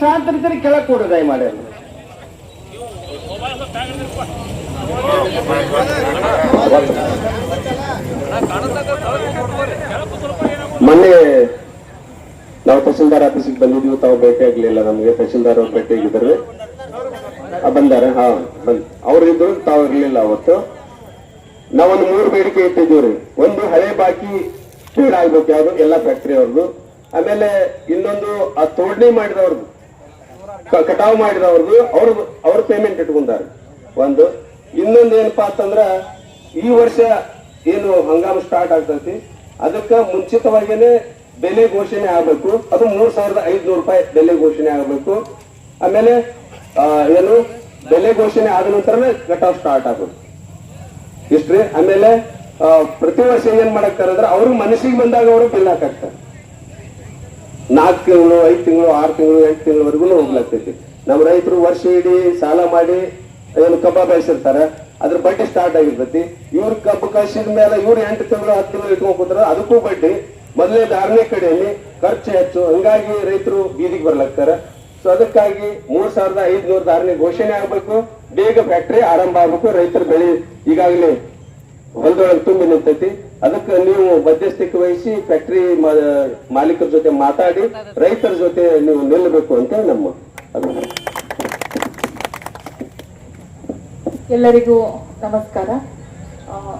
ಶಾಂತ ರೀತಿಯಲ್ಲಿ ಕೆಳಗೆ ಕೂಡ್ರಿ ದಯ ಮಾಡಿ ಮೊನ್ನೆ ನಾವು ತಹಸೀಲ್ದಾರ್ ಆಫೀಸಿಗೆ ಬಂದಿದ್ವಿ ತಾವು ಭೇಟಿ ಆಗ್ಲಿಲ್ಲ ನಮ್ಗೆ. ತಹಸೀಲ್ದಾರ್ ಅವ್ರು ಭೇಟಿ ಆಗಿದ್ದಾರೆ. ಬಂದಾರ, ಹಾ, ಬಂದ್. ಅವ್ರು ಇದ್ರು ತಾವು ಇರ್ಲಿಲ್ಲ ಅವತ್ತು. ನಾವೊಂದು ಮೂರು ಬೇಡಿಕೆ ಇಟ್ಟಿದ್ದೇವ್ರಿ ಒಂದು ಹಳೆ ಬಾಕಿ ಪೇಡ್ ಆಗ್ಬೇಕು ಯಾವ್ದು? ಎಲ್ಲ ಫ್ಯಾಕ್ಟ್ರಿ ಅವ್ರದ್ದು. ಆಮೇಲೆ ಇನ್ನೊಂದು ಆ ತೋಡ್ನಿ ಮಾಡಿದವ್ರದ್ದು. ಕಟಾವು ಮಾಡಿದವ್ರದ್ದು ಅವ್ರ ಅವ್ರ ಪೇಮೆಂಟ್ ಇಟ್ಕೊಂಡಾರೆ. ಒಂದು, ಇನ್ನೊಂದು ಏನಪ್ಪಾ ಅಂತಂದ್ರ, ಈ ವರ್ಷ ಏನು ಹಂಗಾಮ ಸ್ಟಾರ್ಟ್ ಆಗ್ತೈತಿ, ಅದಕ್ಕ ಮುಂಚಿತವಾಗಿನೇ ಬೆಲೆ ಘೋಷಣೆ ಆಗ್ಬೇಕು. ಅದು ಮೂರ್ ಸಾವಿರದ ಐದ್ನೂರು ರೂಪಾಯಿ ಬೆಲೆ ಘೋಷಣೆ ಆಗಬೇಕು. ಆಮೇಲೆ ಏನು, ಬೆಲೆ ಘೋಷಣೆ ಆದ ನಂತರನೇ ಕಟಾವ್ ಸ್ಟಾರ್ಟ್ ಆಗೋದು ಇಷ್ಟ್ರಿ ಆಮೇಲೆ ಪ್ರತಿ ವರ್ಷ ಏನ್ ಮಾಡಕ್ತಾರ ಅಂದ್ರೆ ಅವ್ರ ಮನಸ್ಸಿಗೆ ಬಂದಾಗ ಅವರು ಬಿಲ್ ಹಾಕಾಕ್ತಾರೆ ನಾಲ್ಕು ತಿಂಗಳು, ಐದು ತಿಂಗಳು, ಆರು ತಿಂಗಳು, ಎಂಟು ತಿಂಗಳವರೆಗೂ ಹೋಗ್ಲಾಗ್ತೈತಿ ನಮ್ಮ ರೈತರು ವರ್ಷ ಇಡೀ ಸಾಲ ಮಾಡಿ, ಏನು ಕಬ್ಬ ಬೆಳೆಸಿರ್ತಾರೆ. ಅದ್ರ ಬಡ್ಡಿ ಸ್ಟಾರ್ಟ್ ಆಗಿರ್ತೈತಿ. ಇವ್ರ ಕಬ್ಬು ಕಳ್ಸಿದ ಮೇಲೆ ಇವ್ರು ಎಂಟು ತಿಂಗಳು, ಹತ್ತು ತಿಂಗಳು ಇಟ್ಕೊಂಡ್ ಅದಕ್ಕೂ ಬಡ್ಡಿ. ಮೊದಲೇ ಧಾರಣೆ ಕಡೆಯಲ್ಲಿ ಖರ್ಚು ಹೆಚ್ಚು. ಹಂಗಾಗಿ ರೈತರು ಬೀದಿಗೆ ಬರ್ಲಾಗ್ತಾರೆ ಸೊ ಅದಕ್ಕಾಗಿ ಮೂರ್ ಸಾವಿರದ ಐದ್ನೂರು ಧಾರಣೆ ಘೋಷಣೆ ಆಗ್ಬೇಕು. ಬೇಗ ಫ್ಯಾಕ್ಟರಿ ಆರಂಭ ಆಗ್ಬೇಕು. ರೈತರ ಬೆಳೆ ಈಗಾಗಲೇ ಹೊಲದೊಳಗೆ ತುಂಬಿ ನಿಂತೈತಿ. ಅದಕ್ಕೆ ನೀವು ಮಧ್ಯಸ್ಥಿಕೆ ವಹಿಸಿ ಫ್ಯಾಕ್ಟರಿ ಮಾಲೀಕರ ಜೊತೆ ಮಾತಾಡಿ ರೈತರ ಜೊತೆ ನೀವು ನಿಲ್ಲಬೇಕು ಅಂತ ನಮ್ಮ ಎಲ್ಲರಿಗೂ ನಮಸ್ಕಾರ.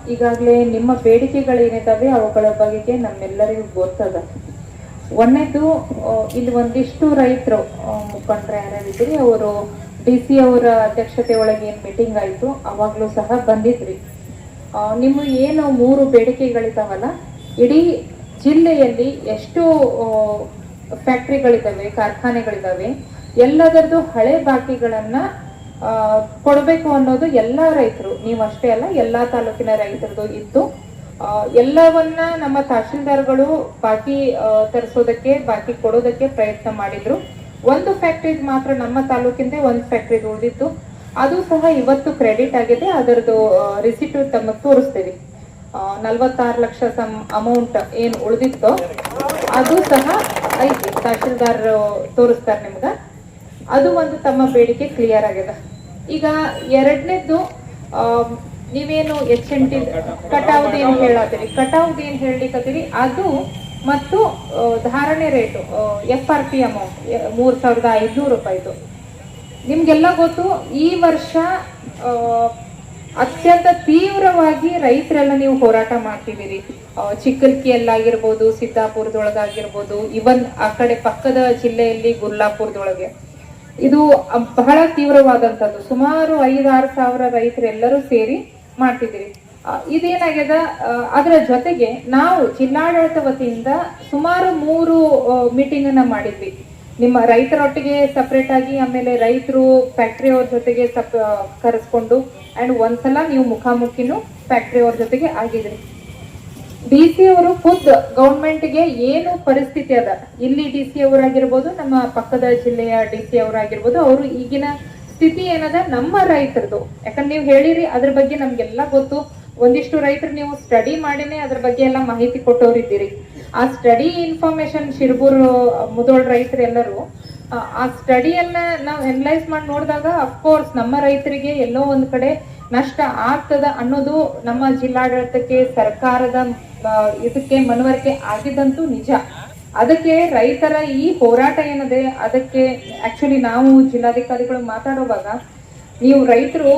ಈಗಾಗಲೇ ನಿಮ್ಮ ಬೇಡಿಕೆಗಳೇನಿದ್ದಾವೆ ಅವುಗಳ ಬಗೆಗೆ ನಮ್ಮೆಲ್ಲರಿಗೂ ಗೊತ್ತದ. ಒಂದನೇದು ಆ, ಇಲ್ಲಿ ಒಂದಿಷ್ಟು ರೈತರು ಮುಖಂಡರು ಯಾರಿದ್ರಿ ಅವರು ಡಿ ಸಿ ಅವರ ಅಧ್ಯಕ್ಷತೆ ಒಳಗೆ ಏನ್ ಮೀಟಿಂಗ್ ಆಯಿತು ಅವಾಗ್ಲೂ ಸಹ ಬಂದಿದ್ರಿ. ನಿಮ್ಮ ಏನು ಮೂರು ಬೇಡಿಕೆಗಳಿದಾವಲ್ಲ ಇಡೀ ಜಿಲ್ಲೆಯಲ್ಲಿ ಎಷ್ಟು ಫ್ಯಾಕ್ಟ್ರಿಗಳಿದ್ದಾವೆ, ಕಾರ್ಖಾನೆಗಳಿದ್ದಾವೆ, ಎಲ್ಲದರದ್ದು ಹಳೆ ಬಾಕಿಗಳನ್ನ ಕೊಡ್ಬೇಕು ಅನ್ನೋದು ಎಲ್ಲ ರೈತರು. ನೀವು ಅಷ್ಟೇ ಅಲ್ಲ, ಎಲ್ಲಾ ತಾಲೂಕಿನ ರೈತರದು ಇತ್ತು ಎಲ್ಲವನ್ನ ನಮ್ಮ ತಹಶೀಲ್ದಾರ್ಗಳು ಬಾಕಿ ತರಿಸೋದಕ್ಕೆ, ಬಾಕಿ ಕೊಡೋದಕ್ಕೆ ಪ್ರಯತ್ನ ಮಾಡಿದ್ರು. ಒಂದು ಫ್ಯಾಕ್ಟ್ರಿ ಮಾತ್ರ ನಮ್ಮ ತಾಲೂಕಿಂದ ಒಂದು ಫ್ಯಾಕ್ಟ್ರಿ ಉಳಿದಿತ್ತು ಅದು ಸಹ ಇವತ್ತು ಕ್ರೆಡಿಟ್ ಆಗಿದೆ, ಅದರದ್ದು ರಿಸಿಟ್ ತಮಗೆ ತೋರಿಸ್ತೀವಿ. ನಲ್ವತ್ತಾರು ಲಕ್ಷ ಸಮ್ ಅಮೌಂಟ್ ಏನು ಉಳಿದಿತ್ತು, ಅದು ಸಹ ಐತಿ ತಹಶೀಲ್ದಾರ್ ತೋರಿಸ್ತಾರೆ ನಿಮ್ಗೆ. ಅದು ಒಂದು ತಮ್ಮ ಬೇಡಿಕೆ ಕ್ಲಿಯರ್ ಆಗಿದೆ. ಈಗ ಎರಡನೇದ್ದು ನೀವೇನು ಎಚ್ ಎನ್ ಟಿ ಕಟಾವ್ದು ಏನು ಹೇಳತ್ತೀರಿ ಕಟಾವ್ದು ಏನು ಹೇಳಲಿಕ್ಕೀರಿ ಅದು ಮತ್ತು ಧಾರಣೆ rate F R P amount ಮೂರ್ ಸಾವಿರದ ಐದ್ನೂರು ರೂಪಾಯಿದು. ನಿಮ್ಗೆಲ್ಲ ಗೊತ್ತು, ಈ ವರ್ಷ ಅತ್ಯಂತ ತೀವ್ರವಾಗಿ ರೈತರೆಲ್ಲ ನೀವು ಹೋರಾಟ ಮಾಡ್ತಿದ್ದೀರಿ. ಚಿಕ್ಕಲ್ಕಿಯಲ್ಲಾಗಿರ್ಬೋದು, ಸಿದ್ದಾಪುರದೊಳಗಾಗಿರ್ಬೋದು ಇವನ್ ಆ ಕಡೆ ಪಕ್ಕದ ಜಿಲ್ಲೆಯಲ್ಲಿ ಗುರ್ಲಾಪುರದೊಳಗೆ ಇದು ಬಹಳ ತೀವ್ರವಾದಂಥದ್ದು. ಸುಮಾರು ಐದಾರು ಸಾವಿರ ರೈತರೆಲ್ಲರೂ ಸೇರಿ ಮಾಡ್ತಿದ್ದೀರಿ. ಇದೇನಾಗ್ಯದ ಅದರ ಜೊತೆಗೆ ನಾವು ಜಿಲ್ಲಾಡಳಿತ ವತಿಯಿಂದ ಸುಮಾರು ಮೂರು ಮೀಟಿಂಗ್ ಅನ್ನ ಮಾಡಿದ್ವಿ. ನಿಮ್ಮ ರೈತರೊಟ್ಟಿಗೆ ಸಪ್ರೇಟ್ ಆಗಿ ಆಮೇಲೆ ರೈತರು ಫ್ಯಾಕ್ಟ್ರಿ ಅವ್ರ ಜೊತೆಗೆ ಸಪ್ ಕರೆಸ್ಕೊಂಡು ಅಂಡ್ ಒಂದ್ಸಲ ನೀವು ಮುಖಾಮುಖಿನೂ ಫ್ಯಾಕ್ಟ್ರಿ ಅವ್ರ ಜೊತೆಗೆ ಆಗಿದ್ರಿ. ಡಿ ಸಿ ಅವರು ಖುದ್ ಗೌರ್ಮೆಂಟ್ಗೆ ಏನು ಪರಿಸ್ಥಿತಿ ಅದ? ಇಲ್ಲಿ ಡಿ ಸಿ ಅವರಾಗಿರ್ಬೋದು, ನಮ್ಮ ಪಕ್ಕದ ಜಿಲ್ಲೆಯ ಡಿ ಸಿ ಅವರಾಗಿರ್ಬೋದು, ಅವರು ಈಗಿನ ಸ್ಥಿತಿ ಏನದ? ನಮ್ಮ ರೈತರದು. ಯಾಕಂದ್ರೆ ನೀವು ಹೇಳಿರಿ, ಅದ್ರ ಬಗ್ಗೆ ನಮ್ಗೆಲ್ಲ ಗೊತ್ತು. ಒಂದಿಷ್ಟು ರೈತರು ನೀವು ಸ್ಟಡಿ ಮಾಡಿನೇ ಅದ್ರ ಬಗ್ಗೆ ಎಲ್ಲ ಮಾಹಿತಿ ಕೊಟ್ಟವ್ರಿದ್ದೀರಿ. ಆ ಸ್ಟಡಿ ಇನ್ಫಾರ್ಮೇಶನ್ ಶಿರ್ಬೂರ್ ಮುದೋಳ್ ರೈತರೆಲ್ಲರೂ ಆ, ಸ್ಟಡಿಯನ್ನ ನಾವು ಎನಲೈಸ್ ಮಾಡಿ ನೋಡಿದಾಗ ಅಫ್ಕೋರ್ಸ್ ನಮ್ಮ ರೈತರಿಗೆ ಎಲ್ಲೋ ಒಂದ್ ಕಡೆ ನಷ್ಟ ಆಗ್ತದ ಅನ್ನೋದು ನಮ್ಮ ಜಿಲ್ಲಾಡಳಿತಕ್ಕೆ ಸರ್ಕಾರದ ಇದಕ್ಕೆ ಮನವರಿಕೆ ಆಗಿದ್ದಂತೂ ನಿಜ. ಅದಕ್ಕೆ ರೈತರ ಈ ಹೋರಾಟ ಏನಿದೆ ಅದಕ್ಕೆ ಆಕ್ಚುಲಿ ನಾವು ಜಿಲ್ಲಾಧಿಕಾರಿಗಳು ಮಾತಾಡುವಾಗ ನೀವು ರೈತರು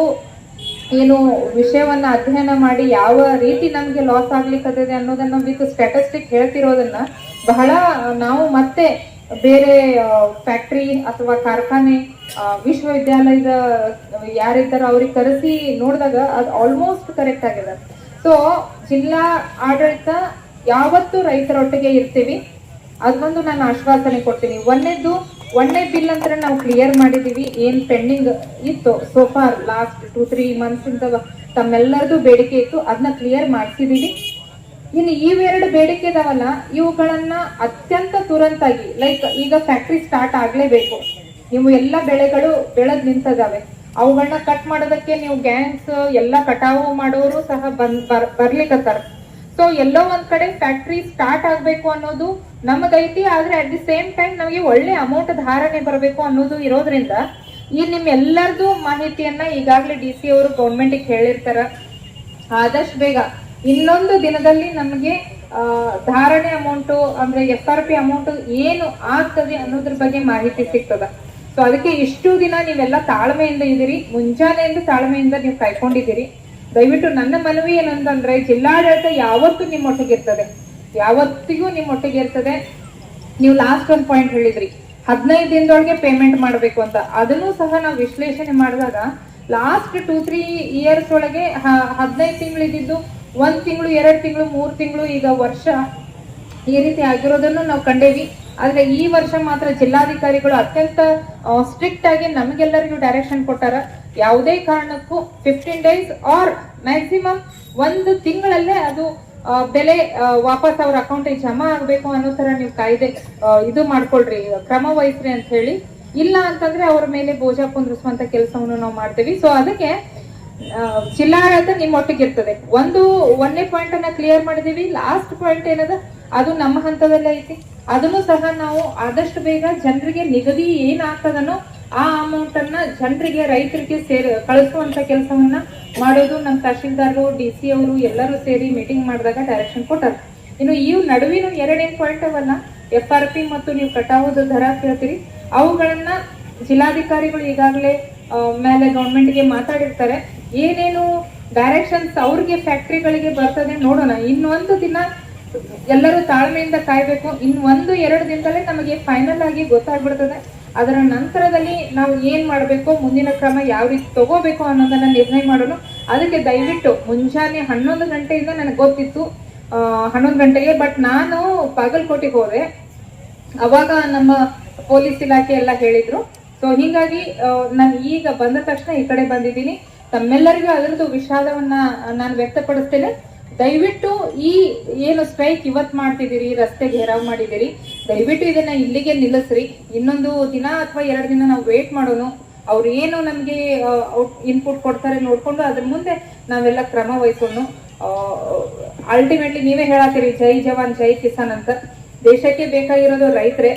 ಏನು ವಿಷಯವನ್ನ ಅಧ್ಯಯನ ಮಾಡಿ ಯಾವ ರೀತಿ ನಮ್ಗೆ ಲಾಸ್ ಆಗ್ಲಿಕ್ಕತ್ತದೆ ಅನ್ನೋದನ್ನ ವಿತ್ ಸ್ಟ್ಯಾಟಿಸ್ಟಿಕ್ ಹೇಳ್ತಿರೋದನ್ನ ಬಹಳ ನಾವು ಮತ್ತೆ ಬೇರೆ ಫ್ಯಾಕ್ಟ್ರಿ ಅಥವಾ ಕಾರ್ಖಾನೆ ವಿಶ್ವವಿದ್ಯಾಲಯದ ಯಾರಿದ್ದಾರೋ ಅವ್ರಿಗೆ ಕರೆಸಿ ನೋಡಿದಾಗ ಅದು ಆಲ್ಮೋಸ್ಟ್ ಕರೆಕ್ಟ್ ಆಗಿದೆ. ಸೊ ಜಿಲ್ಲಾ ಆಡಳಿತ ಯಾವತ್ತೂ ರೈತರೊಟ್ಟಿಗೆ ಇರ್ತೀವಿ. ಅದೊಂದು ನಾನು ಆಶ್ವಾಸನೆ ಕೊಡ್ತೀನಿ. ಒಂದೇದ್ದು ಒಂದೇ ಬಿಲ್ ಅಂತ ನಾವು ಕ್ಲಿಯರ್ ಮಾಡಿದೀವಿ. ಏನ್ ಪೆಂಡಿಂಗ್ ಇತ್ತು so far last two three months ಇಂದ ತಮ್ಮೆಲ್ಲರದು ಬೇಡಿಕೆ ಇತ್ತು. ಅದನ್ನ ಕ್ಲಿಯರ್ ಮಾಡಿಸಿದೀವಿ. ಇನ್ನು ಇವೆರಡು ಬೇಡಿಕೆ ಇದಾವಲ್ಲ, ಇವುಗಳನ್ನ ಅತ್ಯಂತ ತುರಂತಾಗಿ ಲೈಕ್ ಈಗ ಫ್ಯಾಕ್ಟ್ರಿ ಸ್ಟಾರ್ಟ್ ಆಗ್ಲೇಬೇಕು. ನೀವು ಎಲ್ಲ ಬೆಳೆಗಳು ಬೆಳೆದ್ ನಿಂತದಾವೆ. ಅವುಗಳನ್ನ ಕಟ್ ಮಾಡೋದಕ್ಕೆ ನೀವು ಗ್ಯಾಂಗ್ಸ್ ಎಲ್ಲ ಕಟಾವು ಮಾಡೋರು ಸಹ ಬಂದ್ ಬರ್- ಬರ್ಲಿಕತ್ತಾರ. ಸೊ ಎಲ್ಲೋ ಒಂದ್ ಕಡೆ ಫ್ಯಾಕ್ಟ್ರಿ ಸ್ಟಾರ್ಟ್ ಆಗ್ಬೇಕು ಅನ್ನೋದು ನಮಗೈತಿ ಆದ್ರೆ ಅಟ್ ದಿ ಸೇಮ್ ಟೈಮ್ ನಮಗೆ ಒಳ್ಳೆ ಅಮೌಂಟ್ ಧಾರಣೆ ಬರಬೇಕು ಅನ್ನೋದು ಇರೋದ್ರಿಂದ ಈ ನಿಮ್ ಎಲ್ಲರದು ಮಾಹಿತಿಯನ್ನ ಈಗಾಗಲೇ ಡಿ ಸಿ ಅವರು ಗೌರ್ಮೆಂಟಿಗೆ ಹೇಳಿರ್ತಾರ. ಆದಷ್ಟು ಬೇಗ ಇನ್ನೊಂದು ದಿನದಲ್ಲಿ ನಮಗೆ ಧಾರಣೆ ಅಮೌಂಟು ಅಂದ್ರೆ ಎಫ್ ಆರ್ ಪಿ ಅಮೌಂಟ್ ಏನು ಆಗ್ತದೆ ಅನ್ನೋದ್ರ ಬಗ್ಗೆ ಮಾಹಿತಿ ಸಿಗ್ತದ. ಸೊ ಅದಕ್ಕೆ ಇಷ್ಟು ದಿನ ನೀವೆಲ್ಲ ತಾಳ್ಮೆಯಿಂದ ಇದ್ದೀರಿ. ಮುಂಜಾನೆಯಿಂದ ತಾಳ್ಮೆಯಿಂದ ನೀವು ಕಾಯ್ಕೊಂಡಿದ್ದೀರಿ. ದಯವಿಟ್ಟು ನನ್ನ ಮನವಿ ಏನಂತಂದ್ರೆ ಜಿಲ್ಲಾಡಳಿತ ಯಾವತ್ತೂ ನಿಮ್ಮೊಟ್ಟಿಗೆ ಇರ್ತದೆ ಯಾವತ್ತಿಗೂ ನಿಮ್ಮೊಟ್ಟಿಗೆ ಇರ್ತದೆ ನೀವು ಲಾಸ್ಟ್ ಒಂದು ಪಾಯಿಂಟ್ ಹೇಳಿದ್ರಿ. ಹದಿನೈದು ದಿನದೊಳಗೆ ಪೇಮೆಂಟ್ ಮಾಡಬೇಕು ಅಂತ. ಅದನ್ನು ಸಹ ನಾವು ವಿಶ್ಲೇಷಣೆ ಮಾಡಿದಾಗ ಲಾಸ್ಟ್ ಟೂ ತ್ರೀ ಇಯರ್ಸ್ ಒಳಗೆ ಹದಿನೈದು ತಿಂಗಳು ಇದ್ದಿದ್ದು, ಒಂದ್ ತಿಂಗಳು, ಎರಡು ತಿಂಗಳು, ಮೂರು ತಿಂಗಳು ಈಗ ವರ್ಷ ಈ ರೀತಿ ಆಗಿರೋದನ್ನು ನಾವು ಕಂಡೇವಿ. ಆದ್ರೆ ಈ ವರ್ಷ ಮಾತ್ರ ಜಿಲ್ಲಾಧಿಕಾರಿಗಳು ಅತ್ಯಂತ ಸ್ಟ್ರಿಕ್ಟ್ ಆಗಿ ನಮಗೆಲ್ಲರಿಗೂ ಡೈರೆಕ್ಷನ್ ಕೊಟ್ಟಾರ. ಯಾವುದೇ ಕಾರಣಕ್ಕೂ ಫಿಫ್ಟೀನ್ ಡೇಸ್ ಆರ್ ಮ್ಯಾಕ್ಸಿಮಮ್ ಒಂದು ತಿಂಗಳಲ್ಲೇ ಅದು ಬೆಲೆ ವಾಪಸ್ ಅವ್ರ ಅಕೌಂಟಿಗೆ ಜಮಾ ಆಗಬೇಕು ಅನ್ನೋ ಥರ ನೀವು ಕಾಯ್ದೆ ಇದು ಮಾಡ್ಕೊಳ್ರಿ ಕ್ರಮ ವಹಿಸ್ರಿ ಅಂತ ಹೇಳಿ. ಇಲ್ಲ ಅಂತಂದ್ರೆ ಅವ್ರ ಮೇಲೆ ಬೋಜ ಕುಂದ್ರಿಸುವಂತ ಕೆಲಸವನ್ನು ನಾವು ಮಾಡ್ತೀವಿ. ಸೊ ಅದಕ್ಕೆ ಆ, ಜಿಲ್ಲಾಡಳಿತ ನಿಮ್ಮೊಟ್ಟಿಗೆ ಇರ್ತದೆ. ಒಂದು ಒಂದನೇ ಪಾಯಿಂಟ್ ಅನ್ನ ಕ್ಲಿಯರ್ ಮಾಡಿದೀವಿ ಲಾಸ್ಟ್ ಪಾಯಿಂಟ್ ಏನದ? ಅದು ನಮ್ಮ ಹಂತದಲ್ಲೇ ಐತಿ. ಅದನ್ನು ಸಹ ನಾವು ಆದಷ್ಟು ಬೇಗ ಜನರಿಗೆ ನಿಗದಿ ಏನಾಗ್ತದನ್ನೋ ಆಗ್ತದನೋ ಆ ಅಮೌಂಟ್ ಅನ್ನ ಜನರಿಗೆ, ರೈತರಿಗೆ ಸೇರಿ ಕಳಿಸುವಂತ ಕೆಲಸವನ್ನ ಮಾಡೋದು ನಮ್ಮ ತಹಶೀಲ್ದಾರರು, ಡಿ ಸಿ ಅವರು ಎಲ್ಲರೂ ಸೇರಿ ಮೀಟಿಂಗ್ ಮಾಡಿದಾಗ ಡೈರೆಕ್ಷನ್ ಕೊಟ್ಟರು. ಇನ್ನು ಈ ನಡುವಿನ ಎರಡೇನು ಪಾಯಿಂಟ್ ಅವಲ್ಲ ಎಫ್ ಆರ್ ಪಿ ಮತ್ತು ನೀವು ಕಟಾವದ ದರ ಕೇಳ್ತೀರಿ ಅವುಗಳನ್ನ ಜಿಲ್ಲಾಧಿಕಾರಿಗಳು ಈಗಾಗಲೇ ಮೇಲೆ ಗೌರ್ಮೆಂಟ್ಗೆ ಮಾತಾಡಿರ್ತಾರೆ. ಏನೇನು ಡೈರೆಕ್ಷನ್ಸ್ ಅವ್ರಿಗೆ ಫ್ಯಾಕ್ಟ್ರಿಗಳಿಗೆ ಬರ್ತದೆ ನೋಡೋಣ. ಇನ್ನೊಂದು ದಿನ ಎಲ್ಲರೂ ತಾಳ್ಮೆಯಿಂದ ಕಾಯ್ಬೇಕು. ಇನ್ನು ಒಂದು, ಎರಡು ದಿನದಲ್ಲೇ ನಮಗೆ ಫೈನಲ್ ಆಗಿ ಗೊತ್ತಾಗ್ಬಿಡ್ತದೆ. ಅದರ ನಂತರದಲ್ಲಿ ನಾವು ಏನ್ ಮಾಡಬೇಕು, ಮುಂದಿನ ಕ್ರಮ ಯಾವ ರೀತಿ ತಗೋಬೇಕು ಅನ್ನೋದನ್ನ ನಿರ್ಣಯ ಮಾಡಲು ಅದಕ್ಕೆ ದಯವಿಟ್ಟು ಮುಂಜಾನೆ ಹನ್ನೊಂದು ಗಂಟೆಯಿಂದ ನನಗೆ ಗೊತ್ತಿತ್ತು ಹನ್ನೊಂದು ಗಂಟೆಗೆ, ಬಟ್ ನಾನು ಬಾಗಲಕೋಟೆಗೆ ಹೋದೆ. ಅವಾಗ ನಮ್ಮ ಪೊಲೀಸ್ ಇಲಾಖೆ ಎಲ್ಲ ಹೇಳಿದ್ರು. ಸೊ ಹೀಗಾಗಿ ನಾನು ಈಗ ಬಂದ ತಕ್ಷಣ ಈ ಕಡೆ ಬಂದಿದ್ದೀನಿ. ತಮ್ಮೆಲ್ಲರಿಗೂ ಅದರದ್ದು ವಿಷಾದವನ್ನ ನಾನು ವ್ಯಕ್ತಪಡಿಸ್ತೇನೆ. ದಯವಿಟ್ಟು ಈ ಏನು ಸ್ಟ್ರೈಕ್ ಇವತ್ ಮಾಡ್ತಿದ್ದೀರಿ ರಸ್ತೆ ಘೇರಾವ್ ಮಾಡಿದ್ದೀರಿ, ದಯವಿಟ್ಟು ಇದನ್ನ ಇಲ್ಲಿಗೆ ನಿಲ್ಲಿಸ್ರಿ. ಇನ್ನೊಂದು ದಿನ ಅಥವಾ ಎರಡು ದಿನ ನಾವು ವೇಟ್ ಮಾಡೋಣ ಅವ್ರು ಏನು ನಮಗೆ ಇನ್ಪುಟ್ ಕೊಡ್ತಾರೆ ನೋಡ್ಕೊಂಡು ಅದ್ರ ಮುಂದೆ ನಾವೆಲ್ಲ ಕ್ರಮ ವಹಿಸೋಣ ಅಲ್ಟಿಮೇಟ್ಲಿ ನೀವೇ ಹೇಳತ್ತೀರಿ, ಜೈ ಜವಾನ್, ಜೈ ಕಿಸಾನ್ ಅಂತ. ದೇಶಕ್ಕೆ ಬೇಕಾಗಿರೋದು ರೈತರೇ.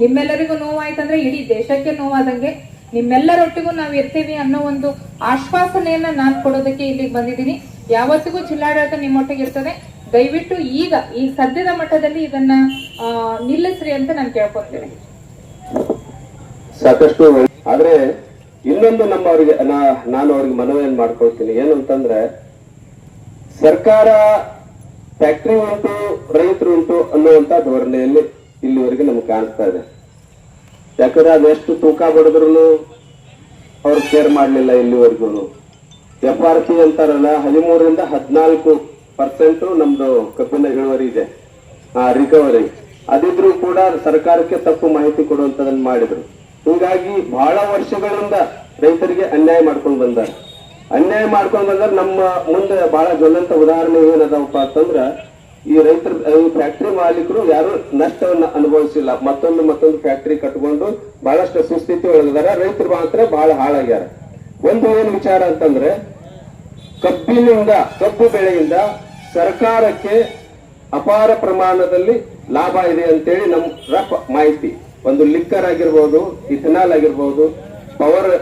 ನಿಮ್ಮೆಲ್ಲರಿಗೂ ನೋವಾಯ್ತಂದ್ರೆ ಇಡೀ ದೇಶಕ್ಕೆ ನೋವಾದಂಗೆ ನಿಮ್ಮೆಲ್ಲರೊಟ್ಟಿಗೂ ನಾವು ಇರ್ತೀವಿ ಅನ್ನೋ ಒಂದು ಆಶ್ವಾಸನೆಯನ್ನ ನಾನು ಕೊಡೋದಕ್ಕೆ ಇಲ್ಲಿಗೆ ಬಂದಿದ್ದೀನಿ. ಯಾವತ್ತಿಗೂ ಜಿಲ್ಲಾಡಳಿತ ನಿಮ್ಮೊಟ್ಟಿಗೆ ಇರ್ತದೆ. ದಯವಿಟ್ಟು ಈಗ, ಈ ಸದ್ಯದ ಮಟ್ಟದಲ್ಲಿ ಇದನ್ನ ನಿಲ್ಲಿಸ್ರಿ ಅಂತ ನಾನು ಕೇಳ್ಕೊಳ್ತೇನೆ. ಸಾಕಷ್ಟು ಆದ್ರೆ ಇನ್ನೊಂದು ನಮ್ಮ ಅವರಿಗೆ ನಾನು ಅವ್ರಿಗೆ ಮನವಿಯನ್ನು ಮಾಡ್ಕೊಳ್ತೀನಿ. ಏನು ಅಂತಂದ್ರೆ, ಸರ್ಕಾರ ಫ್ಯಾಕ್ಟ್ರಿ ಉಂಟು, ರೈತರು ಉಂಟು ಅನ್ನುವಂತ ಧೋರಣೆಯಲ್ಲಿ ಇಲ್ಲಿವರೆಗೆ ನಮ್ಗೆ ಕಾಣಿಸ್ತಾ ಇದೆ. ಯಾಕಂದ್ರೆ ಅದೆಷ್ಟು ತೂಕ ಬಡಿದ್ರು ಅವ್ರು ಕೇರ್ ಮಾಡಲಿಲ್ಲ ಇಲ್ಲಿವರೆಗೂ ಎಫ್ ಆರ್ ಪಿ ಅಂತಾರಲ್ಲ ಹದಿಮೂರರಿಂದ ಹದಿನಾಲ್ಕು ಪರ್ಸೆಂಟ್ ನಮ್ದು ಕಬ್ಬಿನ ಇಳುವರಿ ಇದೆ, ಆ ರಿಕವರಿ ಅದಿದ್ರೂ ಕೂಡ ಸರ್ಕಾರಕ್ಕೆ ತಪ್ಪು ಮಾಹಿತಿ ಕೊಡುವಂತದನ್ನ ಮಾಡಿದ್ರು. ಹೀಗಾಗಿ ಬಹಳ ವರ್ಷಗಳಿಂದ ರೈತರಿಗೆ ಅನ್ಯಾಯ ಮಾಡ್ಕೊಂಡು ಬಂದಾರ. ಅನ್ಯಾಯ ಮಾಡ್ಕೊಂಡು ಬಂದ್ರೆ, ನಮ್ಮ ಮುಂದೆ ಬಹಳ ಜ್ವಲಂತ ಉದಾಹರಣೆ ಏನದಪ್ಪ ಅಂತಂದ್ರ, ಈ ರೈತರ, ಈ ಫ್ಯಾಕ್ಟರಿ ಮಾಲೀಕರು ಯಾರು ನಷ್ಟವನ್ನ ಅನುಭವಿಸಿಲ್ಲ. ಮತ್ತೊಂದು ಮತ್ತೊಂದು ಫ್ಯಾಕ್ಟರಿ ಕಟ್ಕೊಂಡು ಬಹಳಷ್ಟು ಸುಸ್ಥಿತಿ ಒಳಗಿದಾರೆ ರೈತರು ಮಾತ್ರ ಬಹಳ ಹಾಳಾಗ್ಯಾರ. ಒಂದು ಏನು ವಿಚಾರ ಅಂತಂದ್ರೆ, ಕಬ್ಬಿನಿಂದ, ಕಬ್ಬು ಬೆಳೆಯಿಂದ ಸರ್ಕಾರಕ್ಕೆ ಅಪಾರ ಪ್ರಮಾಣದಲ್ಲಿ ಲಾಭ ಇದೆ ಅಂತೇಳಿ ನಮ್ಮ ರಫ್ ಮಾಹಿತಿ. ಒಂದು ಲಿಕ್ಕರ್ ಆಗಿರ್ಬೋದು, ಇಥನಾಲ್ ಆಗಿರ್ಬೋದು, ಪವರ್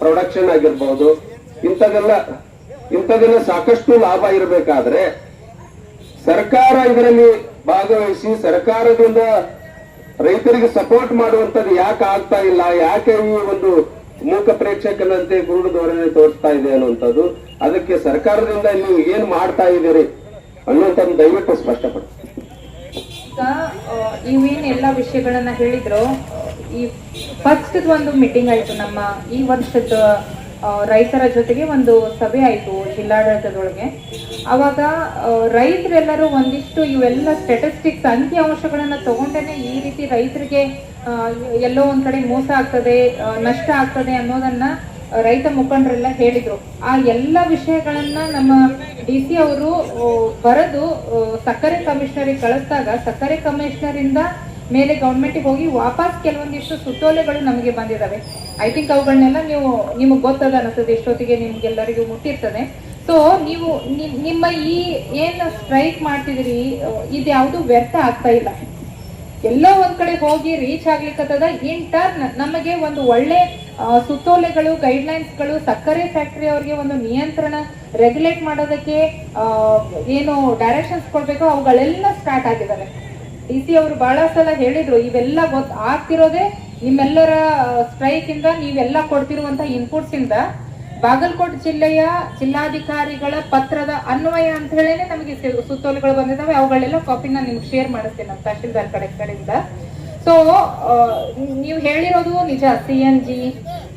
ಪ್ರೊಡಕ್ಷನ್ ಆಗಿರ್ಬೋದು, ಇಂಥದೆಲ್ಲ ಇಂಥದೆಲ್ಲ ಸಾಕಷ್ಟು ಲಾಭ ಇರಬೇಕಾದ್ರೆ ಸರ್ಕಾರ ಇದರಲ್ಲಿ ಭಾಗವಹಿಸಿ ಸರ್ಕಾರದಿಂದ ರೈತರಿಗೆ ಸಪೋರ್ಟ್ ಮಾಡುವಂತದ್ದು ಯಾಕೆ ಆಗ್ತಾ ಇಲ್ಲ, ಯಾಕೆ ಈ ಒಂದು ಮೂಕ ಪ್ರೇಕ್ಷಕನಂತೆ ಗುರುಡು ಧೋರಣೆ ತೋರಿಸ್ತಾ ಇದೆ ಅನ್ನುವಂಥದ್ದು. ಅದಕ್ಕೆ ಸರ್ಕಾರದಿಂದ ನೀವು ಏನ್ ಮಾಡ್ತಾ ಇದ್ದೀರಿ ಅನ್ನುವಂಥದ್ದು ದಯವಿಟ್ಟು ಆ, ಇವೇನ್ ಎಲ್ಲ ವಿಷಯಗಳನ್ನ ಹೇಳಿದ್ರು ಈ ಫಸ್ಟ್ ಒಂದು ಮೀಟಿಂಗ್ ಆಯ್ತು ನಮ್ಮ ಈ ವರ್ಷದ ರೈತರ ಜೊತೆಗೆ ಒಂದು ಸಭೆ ಆಯ್ತು ಜಿಲ್ಲಾಡಳಿತದೊಳಗೆ. ಅವಾಗ ಆ, ರೈತರೆಲ್ಲರೂ ಒಂದಿಷ್ಟು ಇವೆಲ್ಲ ಸ್ಟೆಟಿಸ್ಟಿಕ್ಸ್ ಅಂಕಿ ಅಂಶಗಳನ್ನ ತಗೊಂಡೇನೆ ಈ ರೀತಿ ರೈತರಿಗೆ ಎಲ್ಲೋ ಒಂದ್ ಕಡೆ ಮೋಸ ಆಗ್ತದೆ ನಷ್ಟ ಆಗ್ತದೆ ಅನ್ನೋದನ್ನ ರೈತ ಮುಖಂಡರೆಲ್ಲ ಹೇಳಿದ್ರು. ಆ ಎಲ್ಲ ವಿಷಯಗಳನ್ನ ನಮ್ಮ ಡಿ ಸಿ ಅವರು ಬರೆದು ಸಕ್ಕರೆ ಕಮಿಷನರಿಗೆ ಕಳಿಸಿದಾಗ, ಸಕ್ಕರೆ ಕಮಿಷನರ್ ಇಂದ ಮೇಲೆ ಗೌರ್ಮೆಂಟಿಗೆ ಹೋಗಿ ವಾಪಸ್ ಕೆಲವೊಂದಿಷ್ಟು ಸುತ್ತೋಲೆಗಳು ನಮಗೆ ಬಂದಿದ್ದಾವೆ ಐ ಥಿಂಕ್ ಅವುಗಳನ್ನೆಲ್ಲ ನೀವು, ನಿಮಗೆ ಗೊತ್ತದ ಅನಿಸ್ತದೆ ಎಷ್ಟೊತ್ತಿಗೆ ನಿಮ್ಗೆಲ್ಲರಿಗೂ ಮುಟ್ಟಿರ್ತದೆ. ಸೊ ನೀವು ನಿಮ್ಮ ಈ ಏನು ಸ್ಟ್ರೈಕ್ ಮಾಡ್ತಿದ್ರಿ ಇದು ಯಾವುದು ವ್ಯರ್ಥ ಆಗ್ತಾ ಇಲ್ಲ. ಎಲ್ಲೋ ಒಂದ್ ಕಡೆ ಹೋಗಿ ರೀಚ್ ಆಗ್ಲಿಕ್ಕತ್ತದ. ಇನ್ ಟರ್ನ್ ನಮಗೆ ಒಂದು ಒಳ್ಳೆ ಸುತ್ತೋಲೆಗಳು ಗೈಡ್ಲೈನ್ಸ್ಗಳು ಸಕ್ಕರೆ ಫ್ಯಾಕ್ಟರಿ ಅವ್ರಿಗೆ ಒಂದು ನಿಯಂತ್ರಣ ರೆಗ್ಯುಲೇಟ್ ಮಾಡೋದಕ್ಕೆ ಏನು ಡೈರೆಕ್ಷನ್ಸ್ ಕೊಡ್ಬೇಕು ಅವುಗಳೆಲ್ಲ ಸ್ಟಾರ್ಟ್ ಆಗಿದ್ದಾವೆ ಡಿ ಸಿ ಅವರು ಬಹಳ ಸಲ ಹೇಳಿದ್ರು, ಇವೆಲ್ಲ ಗೊತ್ತ ಆಗ್ತಿರೋದೇ ನಿಮ್ಮೆಲ್ಲರ ಸ್ಟ್ರೈಕ್ ಇಂದ ನೀವೆಲ್ಲ ಕೊಡ್ತಿರುವಂತಹ ಇನ್ಪುಟ್ಸ್ ಇಂದ. ಬಾಗಲಕೋಟೆ ಜಿಲ್ಲೆಯ ಜಿಲ್ಲಾಧಿಕಾರಿಗಳ ಪತ್ರದ ಅನ್ವಯ ಅಂತ ಹೇಳೇನೆ ನಮಗೆ ಸುತ್ತೋಲೆಗಳು ಬಂದಿದ್ದಾವೆ. ಅವುಗಳೆಲ್ಲ ಕಾಪಿನ ನಿಮ್ಗೆ ಶೇರ್ ಮಾಡಿಸ್ತೇನೆ ನಮ್ಮ ತಹಶೀಲ್ದಾರ್ ಕಡೆ ಕಡೆಯಿಂದ. ಸೊ ನೀವು ಹೇಳಿರೋದು ನಿಜ. ಸಿ ಎನ್ ಜಿ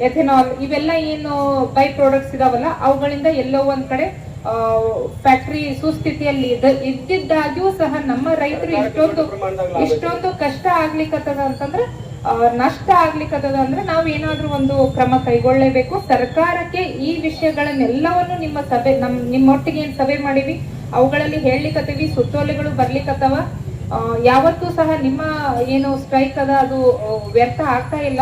ಎಥೆನಾಲ್ ಇವೆಲ್ಲ ಏನು ಬೈ ಪ್ರಾಡಕ್ಟ್ಸ್ ಇದಾವಲ್ಲ ಅವುಗಳಿಂದ ಎಲ್ಲೋ ಒಂದ್ ಕಡೆ ಫ್ಯಾಕ್ಟರಿ ಸುಸ್ಥಿತಿಯಲ್ಲಿ ಇದ್ದ- ಇದ್ದಿದ್ದಾಗ್ಯೂ ಸಹ ನಮ್ಮ ರೈತರು ಇಷ್ಟೊಂದು ಇಷ್ಟೊಂದು ಕಷ್ಟ ಆಗ್ಲಿಕ್ಕತ್ತದ ಅಂತಂದ್ರೆ ನಷ್ಟ ಆಗ್ಲಿಕ್ಕದ ಅಂದ್ರೆ ನಾವು ಏನಾದ್ರೂ ಒಂದು ಕ್ರಮ ಕೈಗೊಳ್ಳಲೇಬೇಕು ಸರ್ಕಾರಕ್ಕೆ ಈ ವಿಷಯಗಳನ್ನೆಲ್ಲವನ್ನು ನಿಮ್ಮ ಸಭೆ, ನಮ್, ನಿಮ್ಮೊಟ್ಟಿಗೆ ಏನ್ ಸಭೆ ಮಾಡಿವಿ, ಅವುಗಳಲ್ಲಿ ಹೇಳಲಿಕ್ಕತ್ತೀವಿ ಸುತ್ತೋಲೆಗಳು ಬರ್ಲಿಕ್ಕತ್ತವ ಯಾವತ್ತೂ ಸಹ ನಿಮ್ಮ ಏನು ಸ್ಟ್ರೈಕ್ ಅದ, ಅದು ವ್ಯರ್ಥ ಆಗ್ತಾ ಇಲ್ಲ.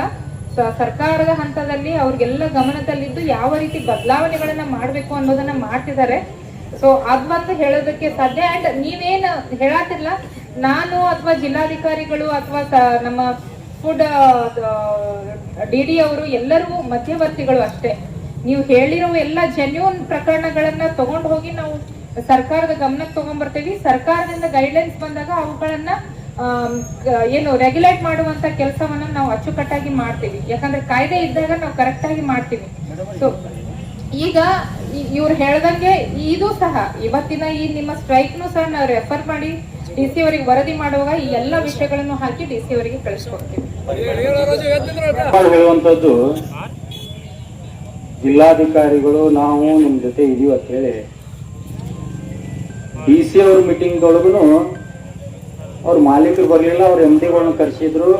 ಸರ್ಕಾರದ ಹಂತದಲ್ಲಿ ಅವ್ರಿಗೆಲ್ಲ ಗಮನದಲ್ಲಿದ್ದು ಯಾವ ರೀತಿ ಬದಲಾವಣೆಗಳನ್ನ ಮಾಡ್ಬೇಕು ಅನ್ನೋದನ್ನ ಮಾಡ್ತಿದ್ದಾರೆ. ಸೊ ಅದ್ವಂದು ಹೇಳೋದಕ್ಕೆ ಸಾಧ್ಯ. ಅಂಡ್ ನೀವೇನ್ ಹೇಳಾತಿಲ್ಲ, ನಾನು ಅಥವಾ ಜಿಲ್ಲಾಧಿಕಾರಿಗಳು ಅಥವಾ ನಮ್ಮ ಫುಡ್ ಡಿ ಡಿ ಅವರು ಎಲ್ಲರೂ ಮಧ್ಯವರ್ತಿಗಳು ಅಷ್ಟೇ. ನೀವು ಹೇಳಿರೋ ಎಲ್ಲ ಜೆನ್ಯೂನ್ ಪ್ರಕರಣಗಳನ್ನ ತಗೊಂಡು ಹೋಗಿ ನಾವು ಸರ್ಕಾರದ ಗಮನಕ್ಕೆ ತಗೊಂಡ್ಬರ್ತೀವಿ ಸರ್ಕಾರದಿಂದ ಗೈಡ್ಲೈನ್ಸ್ ಬಂದಾಗ ಅವುಗಳನ್ನ ಏನು ರೆಗ್ಯುಲೇಟ್ ಮಾಡುವಂತ ಕೆಲಸವನ್ನ ನಾವು ಅಚ್ಚುಕಟ್ಟಾಗಿ ಮಾಡ್ತೀವಿ. ಯಾಕಂದ್ರೆ ಕಾಯ್ದೆ ಇದ್ದಾಗ ನಾವು ಕರೆಕ್ಟ್ ಆಗಿ ಮಾಡ್ತೀವಿ. ಈಗ ಇವ್ರು ಹೇಳ್ದಂಗೆ ಇದು ಸಹ, ಇವತ್ತಿನ ಈ ನಿಮ್ಮ ಸ್ಟ್ರೈಕ್ನು ಸಹ ನಾವು ರೆಫರ್ ಮಾಡಿ ಡಿ ಸಿ ಅವರಿಗೆ ವರದಿ ಮಾಡುವಾಗ ಈ ಎಲ್ಲ ವಿಷಯಗಳನ್ನು ಹಾಕಿ ಡಿ ಸಿ ಅವರಿಗೆ ಕಳಿಸ್ಕೊಡ್ತೀವಿ. ಹೇಳುವಂಥದ್ದು, ಜಿಲ್ಲಾಧಿಕಾರಿಗಳು ನಾವು ನಿಮ್ ಜೊತೆ ಇದೀವಿ ಅಂತ ಹೇಳಿ, ಡಿ ಸಿ ಅವ್ರ ಮೀಟಿಂಗ್ ಒಳಗು ಅವ್ರ ಮಾಲೀಕರು ಬರಲಿಲ್ಲ, ಅವ್ರ ಎಂ ಡಿಗಳನ್ನ ಕರೆಸಿದ್ರು.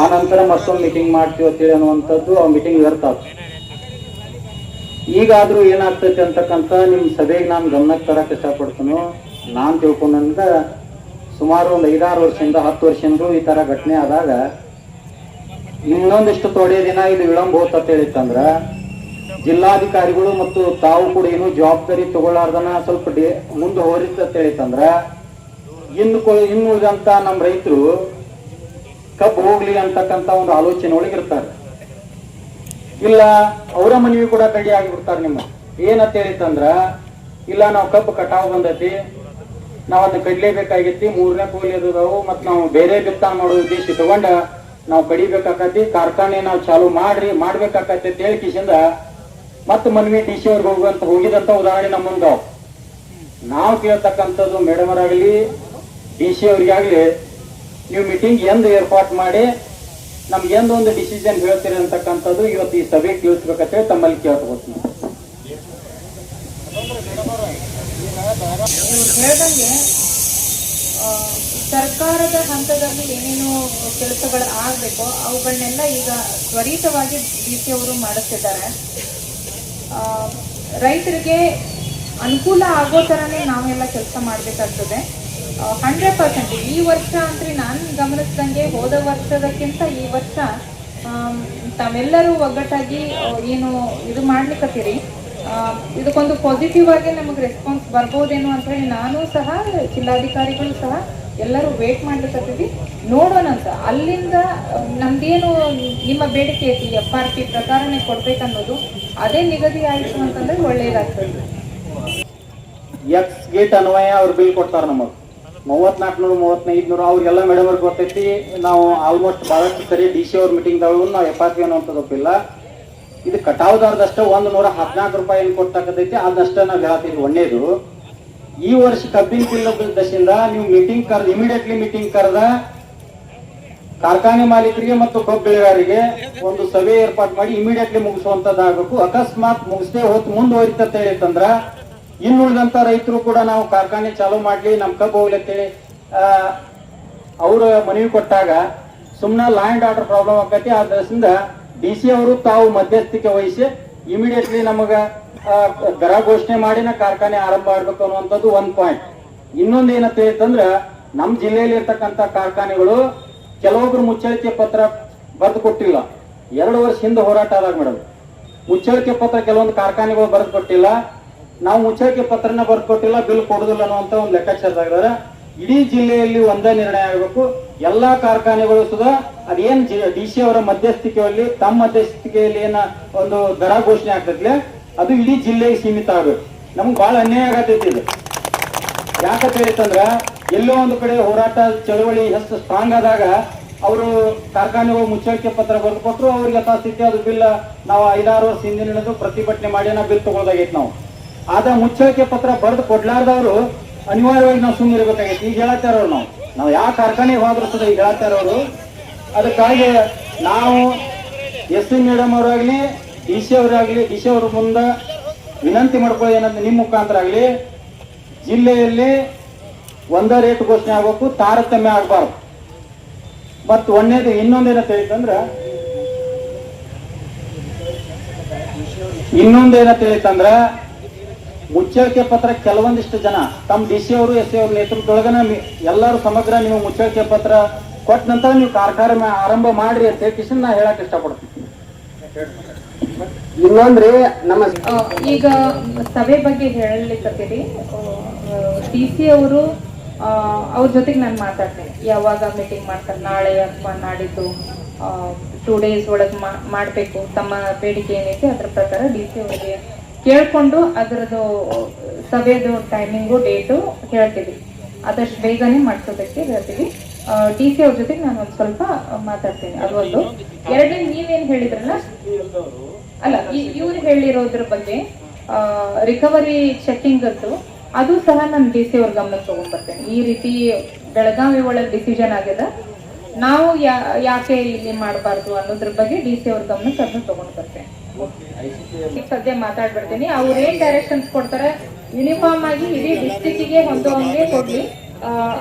ಆ ನಂತರ ಮತ್ತೊಂದು ಮೀಟಿಂಗ್ ಮಾಡ್ತೀವಿ ಅಂತೇಳಿ ಅನ್ನುವಂಥದ್ದು ಆ ಮೀಟಿಂಗ್ ವ್ಯರ್ಥ ಈಗಾದರೂ ಏನಾಗ್ತೈತೆ ಅಂತಕ್ಕಂಥ ನಿಮ್ಮ ಸಭೆಗೆ ನಾನು ಗಮನಕ್ಕೆ ತರಕ್ಕೆ ಇಷ್ಟಪಡ್ತೀನಿ ನಾನ್ ತಿಳ್ಕೊಂಡಂಗ ಸುಮಾರು ಒಂದು ಐದಾರು ವರ್ಷದಿಂದ ಹತ್ತು ವರ್ಷದಿಂದ ಈ ತರ ಘಟನೆ ಆದಾಗ ಇನ್ನೊಂದಿಷ್ಟು ತೊಡೆ ದಿನ ಇದು ವಿಳಂಬ ಹೋತ ಹೇಳಿತ್ತಂದ್ರ ಜಿಲ್ಲಾಧಿಕಾರಿಗಳು ಮತ್ತು ತಾವು ಕೂಡ ಏನು ಜವಾಬ್ದಾರಿ ತಗೊಳ್ಳಾರ್ದನ ಸ್ವಲ್ಪ ಮುಂದೆ ಹೋರಿತ ಹೇಳಿತ್ತಂದ್ರ ಇನ್ನು ಇನ್ನು ಉಳಿದಂತ ನಮ್ಮ ರೈತರು ಕಬ್ಬು ಹೋಗ್ಲಿ ಅಂತಕ್ಕಂತ ಒಂದು ಆಲೋಚನೆ ಒಳಗಿರ್ತಾರೆ ಇಲ್ಲ ಅವರ ಮನವಿ ಕೂಡ ಕಡಿ ಆಗಿಬಿಡ್ತಾರೆ ನಿಮ್ಮ. ಏನಂತ ಹೇಳಿತ್ತಂದ್ರ, ಇಲ್ಲ ನಾವು ಕಬ್ಬು ಕಟಾವು ಬಂದೈತಿ ನಾವ್ ಅದನ್ನ ಕಡ್ಲೇಬೇಕಾಗಿತ್ತಿ, ಮೂರನೇ ಕೂಲಿ ಅದಾವು ಮತ್ ನಾವು ಬೇರೆ ಬಿತ್ತಾನ ಮಾಡೋ ಉದ್ದೇಶ ತಗೊಂಡ ನಾವು ಕಡಿಬೇಕಾಕತಿ ಕಾರ್ಖಾನೆ ನಾವು ಚಾಲು ಮಾಡ್ರಿ ಮಾಡ್ಬೇಕಾಕತಿ ಅಂತ ಹೇಳಿ ಕಿಶಿಂದ ಮತ್ ಮನ್ವಿ ಡಿ ಸಿ ಅವ್ರಿಗೆ ಹೋಗುವಂತ ಹೋಗಿದಂತ ಉದಾಹರಣೆ ನಮ್ಮ ಮುಂದಾವ್ ನಾವು ಕೇಳ್ತಕ್ಕಂಥದ್ದು ಮೇಡಮ್ ಆಗಲಿ ಡಿ ಸಿ ಅವ್ರಿಗಾಗ್ಲಿ, ನೀವು ಮೀಟಿಂಗ್ ಎಂದು ಏರ್ಪಾಟ್ ಮಾಡಿ, ನಮ್ಗೆ ಎಂದೊಂದು ಡಿಸಿಷನ್ ಹೇಳ್ತೀರಿ ಅಂತಕ್ಕಂಥದ್ದು ಇವತ್ತು ಈ ಸಭೆ ತಿಳಿಸ್ಬೇಕಂತೇಳಿ ತಮ್ಮಲ್ಲಿ ಇವ್ರು ಹೇಳ್ದಂಗೆ ಸರ್ಕಾರದ ಹಂತದಲ್ಲಿ ಏನೇನು ಕೆಲಸಗಳು ಆಗಬೇಕು ಅವುಗಳನ್ನೆಲ್ಲ ಈಗ ತ್ವರಿತವಾಗಿ ಡಿ ಸಿ ಅವರು ಮಾಡುತ್ತಿದ್ದಾರೆ ಆ, ರೈತರಿಗೆ ಅನುಕೂಲ ಆಗೋ ಥರನೇ ನಾವೆಲ್ಲ ಕೆಲಸ ಮಾಡಬೇಕಾಗ್ತದೆ. ಹಂಡ್ರೆಡ್ ಪರ್ಸೆಂಟ್ ಈ ವರ್ಷ ಅಂದ್ರೆ ನಾನು ಗಮನಿಸ್ದಂಗೆ ಹೋದ ವರ್ಷದಕ್ಕಿಂತ ಈ ವರ್ಷ ತಾವೆಲ್ಲರೂ ಒಗ್ಗಟ್ಟಾಗಿ ಏನು ಇದು ಮಾಡ್ಲಿಕ್ಕತ್ತೀರಿ ಇದಕ್ಕೊಂದು ಪಾಸಿಟಿವ್ ಆಗಿ ನಮಗೆ ರೆಸ್ಪಾನ್ಸ್ ಬರ್ಬೋದೇನೋ ಅಂತ ಹೇಳಿ ನಾನು ಸಹ, ಜಿಲ್ಲಾಧಿಕಾರಿಗಳು ಸಹ ಎಲ್ಲರೂ ವೇಟ್ ಮಾಡ್ಲಿಕ್ಕತ್ತೀವಿ ನೋಡೋಣ ಅಂತ. ಅಲ್ಲಿಂದ, ನಮ್ದೇನು ನಿಮ್ಮ ಬೇಡಿಕೆ ಐತಿ ಎಫ್ ಆರ್ ಪಿ ಪ್ರಕಾರನೇ ಕೊಡ್ಬೇಕನ್ನೋದು, ಅದೇ ನಿಗದಿ ಆಯಿತು ಅಂತಂದ್ರೆ ಒಳ್ಳೇದಾಗ್ತದೆ. ಎಕ್ಸ್ ಗೇಟ್ ಅನ್ವಯ ಅವ್ರು ಬಿಲ್ ಕೊಡ್ತಾರ ನಮಗ್. ಮೂವತ್ನಾಲ್ಕನೂರು ಮೂವತ್ತೈದ್ನೂರು ಅವ್ರಿಗೆಲ್ಲ ಮೇಡಮ್ ಅವ್ರಿಗೆ ಗೊತ್ತೈತಿ, ನಾವು ಆಲ್ಮೋಸ್ಟ್ ಭಾಳಷ್ಟು ಸರಿ ಡಿ ಸಿ ಅವ್ರ ಮೀಟಿಂಗ್ ನಾವು ಎಫ್ ಆರ್ ಪಿ ಅನ್ನುವಂಥದ್ದು ಒಪ್ಪಿಲ್ಲ. ಇದು ಕಟಾವುದಾರದಷ್ಟ ಒಂದು ನೂರ ಹದಿನಾಲ್ಕು ರೂಪಾಯಿ ಏನು ಕೊಡ್ತಕ್ಕದೈತಿ ಅದಷ್ಟ ನಾವು ಹೇಳ್ತೀವಿ ಒಳ್ಳೇದು ಈ ವರ್ಷ ಕಬ್ಬಿನ ದಶಿಂದ ನೀವು ಮೀಟಿಂಗ್ ಕರೆದ ಇಮಿಡಿಯೇಟ್ಲಿ ಮೀಟಿಂಗ್ ಕರೆದ ಕಾರ್ಖಾನೆ ಮಾಲೀಕರಿಗೆ ಮತ್ತು ಕಬ್ಬು ಬೆಳೆಗಾರರಿಗೆ ಒಂದು ಸಭೆ ಏರ್ಪಾಟ್ ಮಾಡಿ ಇಮಿಡಿಯೇಟ್ಲಿ ಮುಗಿಸುವಂತದ್ದಾಗಬೇಕು. ಅಕಸ್ಮಾತ್ ಮುಗಿಸದೆ ಹೊತ್ತು ಮುಂದುವರಿತಂತ ಹೇಳಿತಂದ್ರ, ಇನ್ನುಳಿದಂತ ರೈತರು ಕೂಡ ನಾವು ಕಾರ್ಖಾನೆ ಚಾಲೂ ಮಾಡ್ಲಿ, ನಮ್ ಕಬ್ಬು ಅಂತೇಳಿ ಅವರು ಮನವಿ ಕೊಟ್ಟಾಗ ಸುಮ್ಮನೆ ಲ್ಯಾಂಡ್ ಆರ್ಡರ್ ಪ್ರಾಬ್ಲಮ್ ಆಕತಿ ಆದ್ರಿಂದ ಡಿ ಸಿ ಅವರು ತಾವು ಮಧ್ಯಸ್ಥಿಕೆ ವಹಿಸಿ ಇಮಿಡಿಯೇಟ್ಲಿ ನಮಗ ದರ ಘೋಷಣೆ ಮಾಡಿನ ಕಾರ್ಖಾನೆ ಆರಂಭ ಆಗ್ಬೇಕು ಅನ್ನುವಂಥದ್ದು ಒಂದ್ ಪಾಯಿಂಟ್ ಇನ್ನೊಂದು ಏನಂತ ಹೇಳಿತಂದ್ರ ನಮ್ಮ ಜಿಲ್ಲೆಯಲ್ಲಿ ಇರ್ತಕ್ಕಂಥ ಕಾರ್ಖಾನೆಗಳು ಕೆಲವೊಬ್ರು ಮುಚ್ಚಳಿಕೆ ಪತ್ರ ಬರೆದು ಕೊಟ್ಟಿಲ್ಲ. ಎರಡು ವರ್ಷ ಹಿಂದೆ ಹೋರಾಟ ಆದಾಗ ಮೇಡಮ್ ಮುಚ್ಚಳಿಕೆ ಪತ್ರ ಕೆಲವೊಂದು ಕಾರ್ಖಾನೆಗಳು ಬರೆದು ಕೊಟ್ಟಿಲ್ಲ. ನಾವು ಮುಚ್ಚಳಿಕೆ ಪತ್ರನ ಬರೆದು ಕೊಟ್ಟಿಲ್ಲ, ಬಿಲ್ ಕೊಡುದಿಲ್ಲ ಅನ್ನುವಂತ ಒಂದು ಲೆಕ್ಕಾಚಾರದಾಗ ಇಡೀ ಜಿಲ್ಲೆಯಲ್ಲಿ ಒಂದೇ ನಿರ್ಣಯ ಆಗಬೇಕು. ಎಲ್ಲಾ ಕಾರ್ಖಾನೆಗಳು ಸುಧಾ ಅದೇನ್ ಡಿ ಸಿ ಅವರ ಮಧ್ಯಸ್ಥಿಕೆಯಲ್ಲಿ, ತಮ್ಮ ಮಧ್ಯಸ್ಥಿಕೆಯಲ್ಲಿ ಏನ ಒಂದು ದರ ಘೋಷಣೆ ಆಗ್ತೈತ್ಲೆ, ಅದು ಇಡೀ ಜಿಲ್ಲೆಗೆ ಸೀಮಿತ ಆಗಬೇಕು. ನಮ್ಗೆ ಬಹಳ ಅನ್ಯಾಯ ಆಗತೈತಿ ಇದು. ಯಾಕಂತ ಹೇಳಿತಂದ್ರ, ಎಲ್ಲೋ ಒಂದು ಕಡೆ ಹೋರಾಟ ಚಳವಳಿ ಹೆಸರು ಸ್ಟ್ರಾಂಗ್ ಆದಾಗ, ಅವರು ಕಾರ್ಖಾನೆಗಳು ಮುಚ್ಚಳಿಕೆ ಪತ್ರ ಬರೆದು ಕೊಟ್ಟರು ಅವ್ರಿಗೆ ಯಥಾಸ್ಥಿತಿ ಅದು ಬಿಲ್ ನಾವು ಐದಾರು ವರ್ಷ ಹಿಂದಿನ ಪ್ರತಿಭಟನೆ ಮಾಡಿ ನಾವು ಬಿಲ್ ತಗೊಳ್ದಾಗೈತಿ ನಾವು. ಆದ ಮುಚ್ಚಳಿಕೆ ಪತ್ರ ಬರೆದು ಕೊಡ್ಲಾರ್ದವ್ರು ಅನಿವಾರ್ಯವಾಗಿ ನಾವು ಸುಮ್ಮನೆ ಈಗ ಹೇಳ್ತಾ ಇರೋರು ನಾವು. ನಾವು ಯಾವ ಕಾರ್ಖಾನೆಗೆ ಹೋದ್ರು ಸುದ ಈಗ ಅವರು ಅದಕ್ಕಾಗಿ ನಾವು ಎಸ್ ಸಿ ಮೇಡಮ್ ಅವರಾಗಲಿ, ಡಿ ಸಿ ಅವರಾಗಲಿ, ಡಿ ಸಿ ಅವ್ರ ಮುಂದೆ ವಿನಂತಿ ಮಾಡ್ಕೊಳ್ಳಿ ಏನಂದ್ರೆ ನಿಮ್ಮ ಮುಖಾಂತರ ಆಗಲಿ, ಜಿಲ್ಲೆಯಲ್ಲಿ ಒಂದೇ ರೇಟ್ ಘೋಷಣೆ ಆಗಬೇಕು, ತಾರತಮ್ಯ ಆಗಬಾರ್ದು. ಮತ್ತು ಒಂದೇದು ಇನ್ನೊಂದೇನಂತ ಹೇಳಿತಂದ್ರೆ ಇನ್ನೊಂದೇನಂತ ಹೇಳಿತಂದ್ರ ಮುಚ್ಚಳಿಕೆ ಪತ್ರ ಕೆಲವೊಂದಿಷ್ಟು ಜನ ತಮ್ಮ ಡಿ ಸಿ ಅವರು ಎಸ್ ಸಿ ಅವ್ರ ನೇತೃತ್ವದೊಳಗನ ಎಲ್ಲರೂ ಸಮಗ್ರ ನೀವು ಮುಚ್ಚಳಿಕೆ ಪತ್ರ ಕೊಟ್ಟ ನಂತರ ನೀವು ಕಾರ್ಖಾನೆ ಆರಂಭ ಮಾಡ್ರಿ ಅಂತ ಹೇಳಿ ಕಿಶನ್ ನಾ ಹೇಳಕ್ ಇಷ್ಟಪಡ್ತೀನಿ. ಇನ್ನೊಂದ್ರಿ ನಮ್ಮ ಈಗ ಸಭೆ ಬಗ್ಗೆ ಹೇಳಲಿಕ್ಕೆ ಡಿ ಸಿ ಅವರು ಅವ್ರ ಜೊತೆಗೆ ನಾನು ಮಾತಾಡ್ತೇನೆ. ಯಾವಾಗ ಮೀಟಿಂಗ್ ಮಾಡ್ತಾರೆ ನಾಳೆ ಅಥವಾ ನಾಡಿದ್ದು ಟೂ ಡೇಸ್ ಒಳಗೆ ಮಾಡಬೇಕು ತಮ್ಮ ಬೇಡಿಕೆ ಏನೈತೆ ಅದ್ರ ಪ್ರಕಾರ ಡಿ ಸಿ ಅವರಿಗೆ ಕೇಳ್ಕೊಂಡು ಅದರದ್ದು ಸಭೆದು ಟೈಮಿಂಗು ಡೇಟು ಹೇಳ್ತೀವಿ. ಆದಷ್ಟು ಬೇಗನೆ ಮಾಡ್ಸೋದಕ್ಕೆ ಹೇಳ್ತೀವಿ. ಡಿ ಸಿ ಅವ್ರ ಜೊತೆಗೆ ನಾನು ಒಂದು ಸ್ವಲ್ಪ ಮಾತಾಡ್ತೀನಿ. ಅದು ಒಂದು. ಎರಡನೇ ನೀವೇನು ಹೇಳಿದ್ರಲ್ಲ? ಅಲ್ಲ ಇವ್ರು ಹೇಳಿರೋದ್ರ ಬಗ್ಗೆ ರಿಕವರಿ ಚೆಕಿಂಗ್ ಅದು ಸಹ ನಾನು ಡಿ ಸಿ ಅವ್ರ ಗಮನಕ್ಕೆ ತೊಗೊಂಡ್ಬರ್ತೇನೆ. ಈ ರೀತಿ ಬೆಳಗಾವಿ ಒಳಗೆ ಡಿಸಿಷನ್ ಆಗ್ಯದ. ನಾವು ಯಾಕೆ ಇಲ್ಲಿ ಮಾಡಬಾರ್ದು ಅನ್ನೋದ್ರ ಬಗ್ಗೆ ಡಿ ಸಿ ಅವ್ರ ಗಮನಕ್ಕೆ ಅದನ್ನು ತಗೊಂಡ್ ಬರ್ತೇನೆ ಸದ್ಯ ಮಾತಾಡ್ಬಿಡ್ತೀನಿ. ಅವ್ರು ಏನ್ ಡೈರೆಕ್ಷನ್ಸ್ ಕೊಡ್ತಾರೆ? ಯೂನಿಫಾರ್ಮ್ ಆಗಿ ಇಡೀ ಡಿಸ್ಟಿಕ್ಗೆ ಹೊಂದುವಂಗೆ ಕೊಡ್ಲಿ.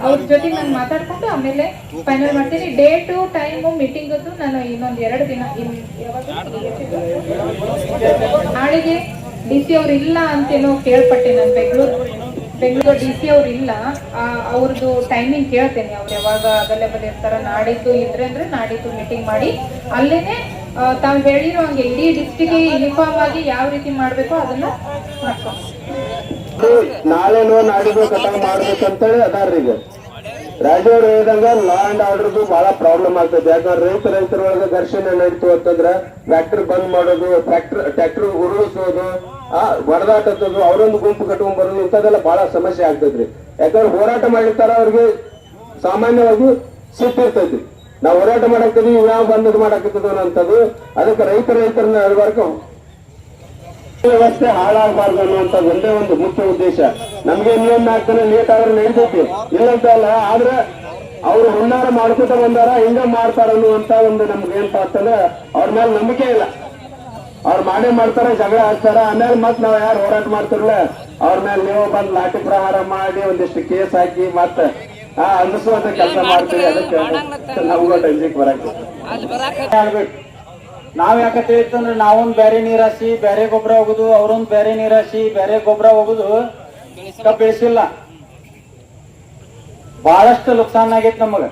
ಅವ್ರ ಜೊತೆ ನಾನು ಮಾತಾಡ್ಕೊಂಡು ಆಮೇಲೆ ಫೈನಲ್ ಮಾಡ್ತೀನಿ. ಡೇಟು ಟೈಮು ಮೀಟಿಂಗ್ ನಾನು ಇನ್ನೊಂದ್ ಎರಡು ದಿನ? ನಾಳೆಗೆ ಡಿ ಸಿ ಅವ್ರು ಇಲ್ಲ ಅಂತೇನೋ ಕೇಳ್ಪಟ್ಟೆ ನಾನು ಬೆಂಗಳೂರು. ಬೆಂಗಳೂರು ಡಿ ಸಿ ಅವ್ರು ಇಲ್ಲ. ಅವ್ರದ್ದು ಟೈಮಿಂಗ್ ಕೇಳ್ತೇನೆ. ಅವ್ರು ಯಾವಾಗ ಅವೈಲೇಬಲ್ ಇರ್ತಾರ ನಾಡಿದ್ದು ಇದ್ರೆ ಅಂದ್ರೆ ನಾಡಿದ್ದು ಮೀಟಿಂಗ್ ಮಾಡಿ. ಅಲ್ಲೇನೆ ತಾವು ಹೇಳಿರೋ ಹಂಗೆ ಇಡೀ ಡಿಸ್ಟಿಕ್ ಯೂನಿಫಾರ್ಮ್ ಆಗಿ ಯಾವ ರೀತಿ ಮಾಡ್ಬೇಕು ಅದನ್ನ ನಾಳೆನೋ ನಾಡಿದ್ದು ಕಟಾವ್ ಮಾಡ್ಬೇಕಂತೇಳಿ ಅದಾರ್ರಿ ಈಗ. ರಾಜವ್ರು ಹೇಳಿದಂಗ ಲಾ ಅಂಡ್ ಆರ್ಡರ್ದು ಬಹಳ ಪ್ರಾಬ್ಲಮ್ ಆಗ್ತದೆ. ಯಾಕಂದ್ರೆ ರೈತ ರೈತರ ಒಳಗೆ ಘರ್ಷಣೆ ನಡೀತು ಅಂತಂದ್ರ ಟ್ರ್ಯಾಕ್ಟರ್ ಬಂದ್ ಮಾಡೋದು ಟ್ರ್ಯಾಕ್ಟರ್ ಟ್ರ್ಯಾಕ್ಟರ್ ಉರುಳಿಸೋದು ಆ ಹೊಡೆದಾಟದ್ದು ಅವರೊಂದು ಗುಂಪು ಕಟ್ಕೊಂಡ್ ಬರೋದು, ಇಂಥದ್ದೆಲ್ಲ ಬಹಳ ಸಮಸ್ಯೆ ಆಗ್ತದ್ರಿ ಯಾಕಂದ್ರೆ ಹೋರಾಟ ಮಾಡಿರ್ತಾರ ಅವ್ರಿಗೆ ಸಾಮಾನ್ಯವಾಗಿ ಸಿಟ್ಟಿರ್ತೈತಿ. ನಾವು ಹೋರಾಟ ಮಾಡಾಕ್ತೀವಿ ಯಾವ ಬಂದದ್ ಮಾಡಾಕತ್ತದ ಅನ್ನೋಂಥದ್ದು, ಅದಕ್ಕೆ ರೈತ ರೈತರನ್ನ ಹೇಳ್ಬಾರ್ದು. ವ್ಯವಸ್ಥೆ ಹಾಳಾಗಬಾರ್ದು ಅನ್ನುವಂತ ಒಂದೇ ಒಂದು ಮುಖ್ಯ ಉದ್ದೇಶ. ನಮ್ಗೆ ಇನ್ನೇನ್ ದಿನ ಲೇಟ್ ಆದ್ರೆ ನಡೀತೈತಿ. ಇಲ್ಲಂತ ಅಲ್ಲ, ಆದ್ರೆ ಅವ್ರು ಹುನ್ನಾರ ಮಾಡ್ಕೊತ ಬಂದಾರ, ಹಿಂಗ ಮಾಡ್ತಾರ ಅನ್ನುವಂತ ಒಂದು ನಮ್ಗೆ ಏನಪ್ಪಾ ಅಂತಂದ್ರೆ ಅವ್ರ ಮೇಲೆ ನಂಬಿಕೆ ಇಲ್ಲ. ಅವ್ರು ಮಾಡೇ ಮಾಡ್ತಾರ, ಜಗಳ ಹಾಕ್ತಾರ ಆಮೇಲೆ ಮತ್ ನಾವ್ ಯಾರು ಹೋರಾಟ ಮಾಡ್ತಿರಲ್ಲ ಅವ್ರ ಮೇಲೆ ನೀವು ಬಂದ್ ಲಾಠಿ ಪ್ರಹಾರ ಮಾಡಿ ಒಂದಿಷ್ಟು ಕೇಸ್ ಹಾಕಿ ಮತ್ತ ಆ ಅಂದಿಸುವಂತ ಕೆಲಸ ಮಾಡ್ತೀವಿ ಅದಕ್ಕೆ ನಮಗೂ ಟೆನ್ಸಿಕ್ ಬರಕ್ಕೆ. ಆಗ್ಬೇಕು ನಾವ್ ಯಾಕತ್ತೆ ಅಂದ್ರೆ ನಾವೊಂದ್ ಬೇರೆ ನೀರ್ ಹಾಸಿ ಬೇರೆ ಗೊಬ್ಬರ ಹೋಗುದು ಅವ್ರೊಂದ್ ಬೇರೆ ನೀರ್ ಹಾಸಿ ಬೇರೆ ಗೊಬ್ಬರ ಹೋಗುದು ಬೆಳೆಸಿಲ್ಲ ಬಹಳಷ್ಟು ನುಕ್ಸಾನ್ ಆಗೈತಿ ನಮಗ.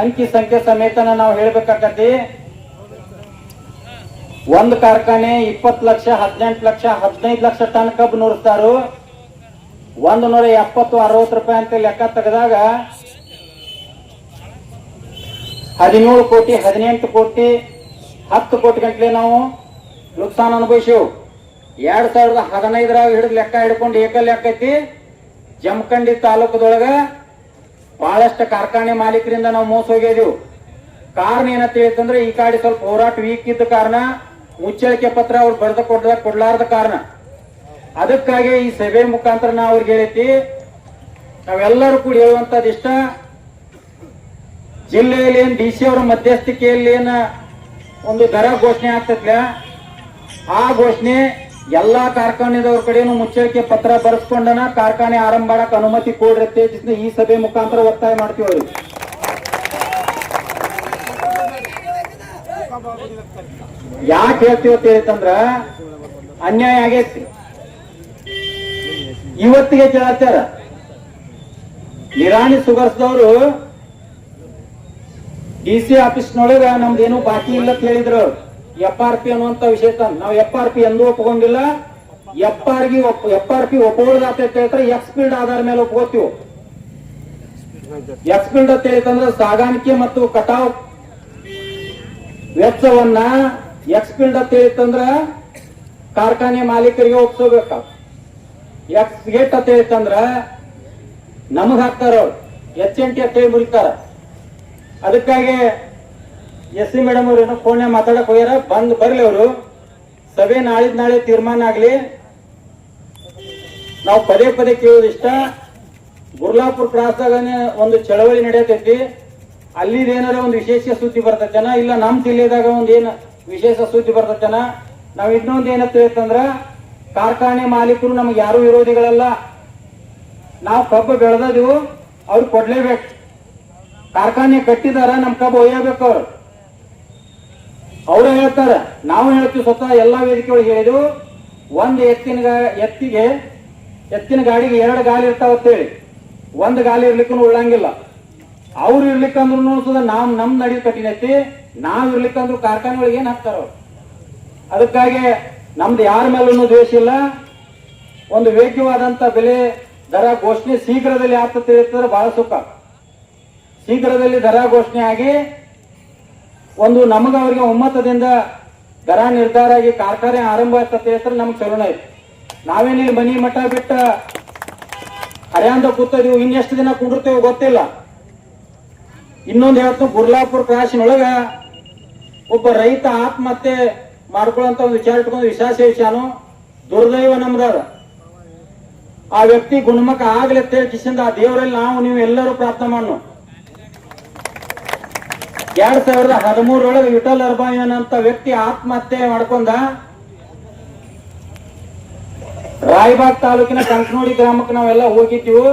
ಅಂಕಿ ಸಂಖ್ಯೆ ಸಮೇತನ ನಾವು ಹೇಳ್ಬೇಕಾಕತಿ ಒಂದ್ ಕಾರ್ಖಾನೆ ಇಪ್ಪತ್ ಲಕ್ಷ ಹದಿನೆಂಟು ಲಕ್ಷ ಹದಿನೈದು ಲಕ್ಷ ಟನ್ ಕಬ್ಬು ನುರಿಸ್ತಾರು. ಒಂದ್ ನೂರ ಎಪ್ಪತ್ತು ಅರವತ್ತು ರೂಪಾಯಿ ಅಂತ ಲೆಕ್ಕ ತೆಗೆದಾಗ ಹದಿನೇಳು ಕೋಟಿ, ಹದಿನೆಂಟು ಕೋಟಿ, ಹತ್ತು ಕೋಟಿ ಗಂಟಲೆ ನಾವು ನುಕ್ಸಾನ್ ಅನುಭವಿಸೇವು. ಎರಡ್ ಸಾವಿರದ ಹದಿನೈದರಾಗ ಹಿಡಿದು ಲೆಕ್ಕ ಹಿಡ್ಕೊಂಡು ಏಕ ಲೆಕ್ಕ ಐತಿ. ಜಮಖಂಡಿ ತಾಲೂಕದೊಳಗ ಬಹಳಷ್ಟು ಕಾರ್ಖಾನೆ ಮಾಲೀಕರಿಂದ ನಾವು ಮೋಸ ಹೋಗಿದೆವು ಕಾರಣ ಏನಂತ ಹೇಳ್ತಂದ್ರೆ ಈ ಕಾಡಿ ಸ್ವಲ್ಪ ಹೋರಾಟ ವೀಕ್ ಇದ್ದ ಕಾರಣ, ಮುಚ್ಚಳಿಕೆ ಪತ್ರ ಅವ್ರು ಬರೆದ ಕೊಡ್ಲಾರ್ದ ಕಾರಣ. ಅದಕ್ಕಾಗಿ ಈ ಸಭೆ ಮುಖಾಂತರ ನಾವು ಅವ್ರಿಗೆ ಹೇಳೈತಿ ನಾವೆಲ್ಲರೂ ಕೂಡ ಹೇಳುವಂತದ್ದು ಇಷ್ಟ. ಜಿಲ್ಲೆಯಲ್ಲಿ ಏನ್ ಡಿ ಸಿ ಅವರ ಮಧ್ಯಸ್ಥಿಕೆಯಲ್ಲಿ ಏನ ಒಂದು ದರ ಘೋಷಣೆ ಆಗ್ತೈತ್ಲ ಆ ಘೋಷಣೆ ಎಲ್ಲಾ ಕಾರ್ಖಾನೆದವ್ರ ಕಡೆನು ಮುಚ್ಚಳಿಕೆ ಪತ್ರ ಬರೆಸ್ಕೊಂಡನ ಕಾರ್ಖಾನೆ ಆರಂಭ ಮಾಡಕ್ ಅನುಮತಿ ಕೊಡ್ರಿ ಅಂತ ಈ ಸಭೆ ಮುಖಾಂತರ ಒತ್ತಾಯ ಮಾಡ್ತೀವಿ ಯಾಕೆ ಹೇಳ್ತೀವಿ ಅಂತ ಹೇಳಿತಂದ್ರ ಅನ್ಯಾಯ ಆಗೈತಿ. ಇವತ್ತಿಗೆ ಕೇಳತ್ತಾರ ನಿರಾಣಿ ಸುಗರ್ಸ್ದವರು ಡಿ ಸಿ ಆಫೀಸ್ನೊಳಗ ನಮ್ದೇನು ಬಾಕಿ ಇಲ್ಲ ಅಂತ ಹೇಳಿದ್ರು. ಎಫ್ ಆರ್ ಪಿ ಅನ್ನುವಂತ ವಿಶೇಷ ನಾವು ಎಫ್ ಆರ್ ಪಿ ಎಂದೂ ಒಪ್ಕೊಂಡಿಲ್ಲ ಎಫ್ ಆರ್ಗೆ ಎಫ್ ಆರ್ ಪಿ ಒಪ್ಪೋದಾತ ಅಂತ ಎಕ್ಸ್ ಫೀಲ್ಡ್ ಆಧಾರ ಮೇಲೆ ಒಪ್ಕೋತೀವಿ. ಎಕ್ಸ್ಪೀಲ್ಡ್ ಅಂತ ಹೇಳಿತಂದ್ರೆ ಸಾಗಾಣಿಕೆ ಮತ್ತು ಕಟಾವ್ ವೆಚ್ಚವನ್ನ ಎಕ್ಸ್ ಫೀಲ್ಡ್ ಅಂತ ಹೇಳಿತಂದ್ರ ಕಾರ್ಖಾನೆ ಮಾಲೀಕರಿಗೆ ಒಪ್ಸೋಬೇಕ ಎಕ್ಸ್ ಗೇಟ್ ಅಂತ ಇತ್ತಂದ್ರ ನಮಗ್ ಹಾಕ್ತಾರ ಅವ್ರು. ಎಚ್ ಎನ್ ಟಿ ಅತ್ತೆ ಮುರಿತಾರ. ಅದಕ್ಕಾಗಿ ಎಸ್ ಸಿ ಮೇಡಮ್ ಅವ್ರು ಏನೋ ಫೋನ್ ಮಾತಾಡಕ್ ಹೋಗ್ಯಾರ, ಬಂದ್ ಬರ್ಲಿ ಅವರು. ಸಭೆ ನಾಳಿದ್ ನಾಳೆ ತೀರ್ಮಾನ ಆಗ್ಲಿ. ನಾವು ಪದೇ ಪದೇ ಕೇಳೋದಿಷ್ಟ ಗುರ್ಲಾಪುರ್ ಕ್ರಾಸ್ದಾಗನೇ ಒಂದು ಚಳವಳಿ ನಡೆಯತೈತಿ. ಅಲ್ಲಿ ಏನಾರ ಒಂದು ವಿಶೇಷ ಸುದ್ದಿ ಬರ್ತೈತೇನ? ಇಲ್ಲ ನಮ್ಮ ಜಿಲ್ಲೆದಾಗ ಒಂದ್ ಏನ್ ವಿಶೇಷ ಸುದ್ದಿ ಬರ್ತೈತೇನ? ನಾವ್ ಇನ್ನೊಂದ್ ಏನಂತ ಕಾರ್ಖಾನೆ ಮಾಲೀಕರು ನಮ್ಗೆ ಯಾರು ವಿರೋಧಿಗಳಲ್ಲ. ನಾವು ಕಬ್ಬು ಬೆಳೆದದಿವು, ಅವ್ರು ಕೊಡ್ಲೇಬೇಕು. ಕಾರ್ಖಾನೆ ಕಟ್ಟಿದಾರ, ನಮ್ ಕಬ್ಬು ಒಯ್ಯಬೇಕು ಅವ್ರು. ಅವ್ರು ಹೇಳ್ತಾರ, ನಾವು ಹೇಳ್ತೀವಿ ಸ್ವತಃ ಎಲ್ಲಾ ವೇದಿಕೆಗಳು ಹೇಳಿದ್ವು. ಒಂದ್ ಎತ್ತಿನ ಎತ್ತಿಗೆ, ಎತ್ತಿನ ಗಾಡಿಗೆ ಎರಡು ಗಾಲಿ ಇರ್ತಾವ ಅಂತೇಳಿ ಒಂದ್ ಗಾಲಿ ಇರ್ಲಿಕ್ಕೂ ಉಳ್ಳಂಗಿಲ್ಲ. ಅವ್ರು ಇರ್ಲಿಕ್ಕಂದ್ರು ಸುದ ನಾವ್ ನಮ್ ನಡಿ ಕಠಿಣ ಐತಿ ನಾವ್ ಇರ್ಲಿಕ್ಕಂದ್ರು ಕಾರ್ಖಾನೆ ಒಳಗೆ ಏನ್ ಹಾಕ್ತಾರ ಅದಕ್ಕಾಗಿ ನಮ್ದು ಯಾರ ಮೇಲೂ ದ್ವೇಷ ಇಲ್ಲ. ಒಂದು ವೇಗ್ಯವಾದಂತ ಬೆಲೆ ದರ ಘೋಷಣೆ ಶೀಘ್ರದಲ್ಲಿ ಆಗ್ತದೆ ತಿಳಿದ್ರೆ ಬಹಳ ಸುಖ. ಶೀಘ್ರದಲ್ಲಿ ದರ ಘೋಷಣೆ ಆಗಿ ಒಂದು ನಮಗ ಅವರಿಗೆ ಒಮ್ಮತದಿಂದ ದರ ನಿರ್ಧಾರ ಆಗಿ ಕಾರ್ಖಾನೆ ಆರಂಭ ಆಗ್ತದೆ ಹೇಳ್ತಾರೆ ನಮ್ಗೆ ಚಲೋನ ಐತಿ ನಾವೇನಿಲ್ಲಿ ಮನಿ ಮಠ ಬಿಟ್ಟ ಹರ್ಯಾಂದ ಕೂತೀವಿ ಇನ್ನೆಷ್ಟು ದಿನ ಕುಂಡಿರ್ತೇವೆ ಗೊತ್ತಿಲ್ಲ. ಇನ್ನೊಂದು ಹೇಳ್ತು ಗುರ್ಲಾಪುರ ಕ್ರಾಶಿನೊಳಗ ಒಬ್ಬ ರೈತ ಆತ್ಮಹತ್ಯೆ ಮಾಡ್ಕೊಳ್ಳೋಂತ ಒಂದು ವಿಚಾರ ಇಟ್ಕೊಂಡು ವಿಶ್ವಾಸ ವಿಷಯನು ದುರ್ದೈವ ನಮ್ದಾದ ಆ ವ್ಯಕ್ತಿ ಗುಣಮುಖ ಆಗ್ಲಿ ಅಂತ ಕಿಶಿಂದ ಆ ದೇವರಲ್ಲಿ ನಾವು ನೀವು ಎಲ್ಲರೂ ಪ್ರಾರ್ಥನೆ ಮಾಡು ಎರಡ್ ಸಾವಿರದ ಹದಿಮೂರರೊಳಗೆ ವಿಠಲ್ ಅರ್ಬಾಯನ್ ಅಂತ ವ್ಯಕ್ತಿ ಆತ್ಮಹತ್ಯೆ ಮಾಡ್ಕೊಂಡ ರಾಯಬಾಗ್ ತಾಲೂಕಿನ ಕಂಕನೋಡಿ ಗ್ರಾಮಕ್ಕೆ ನಾವೆಲ್ಲ ಹೋಗಿದ್ದೀವಿ.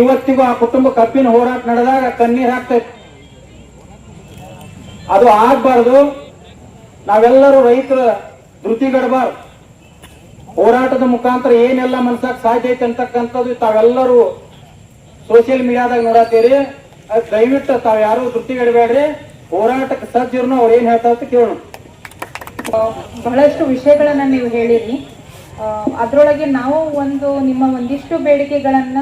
ಇವತ್ತಿಗೂ ಆ ಕುಟುಂಬ ಕಪ್ಪಿನ ಹೋರಾಟ ನಡೆದಾಗ ಕಣ್ಣೀರ್ ಹಾಕ್ತೈತಿ. ಅದು ಆಗ್ಬಾರ್ದು. ನಾವೆಲ್ಲರೂ ರೈತರ ಧೃತಿಗಡಬಾರ್ದು ಹೋರಾಟದ ಮುಖಾಂತರ ಏನೆಲ್ಲ ಮನ್ಸಾಕ್ ಸಾಧ್ಯ ಐತೆ ಅಂತಕ್ಕಂಥದ್ದು ತಾವೆಲ್ಲರೂ ಸೋಷಿಯಲ್ ಮೀಡಿಯಾದಾಗ ನೋಡತ್ತೀರಿ ದಯವಿಟ್ಟು ತಾವ್ ಯಾರು ಧೃತಿಗಡಬೇಡ್ರಿ ಹೋರಾಟಕ್ಕೆ ಸಜ್ಜಿರ್ನು ಅವ್ರು ಏನ್ ಹೇಳ್ತಾ ಅಂತ ಕೇಳೋಣ. ಬಹಳಷ್ಟು ವಿಷಯಗಳನ್ನ ನೀವು ಹೇಳಿರಿ. ಅದರೊಳಗೆ ನಾವು ಒಂದು ನಿಮ್ಮ ಒಂದಿಷ್ಟು ಬೇಡಿಕೆಗಳನ್ನ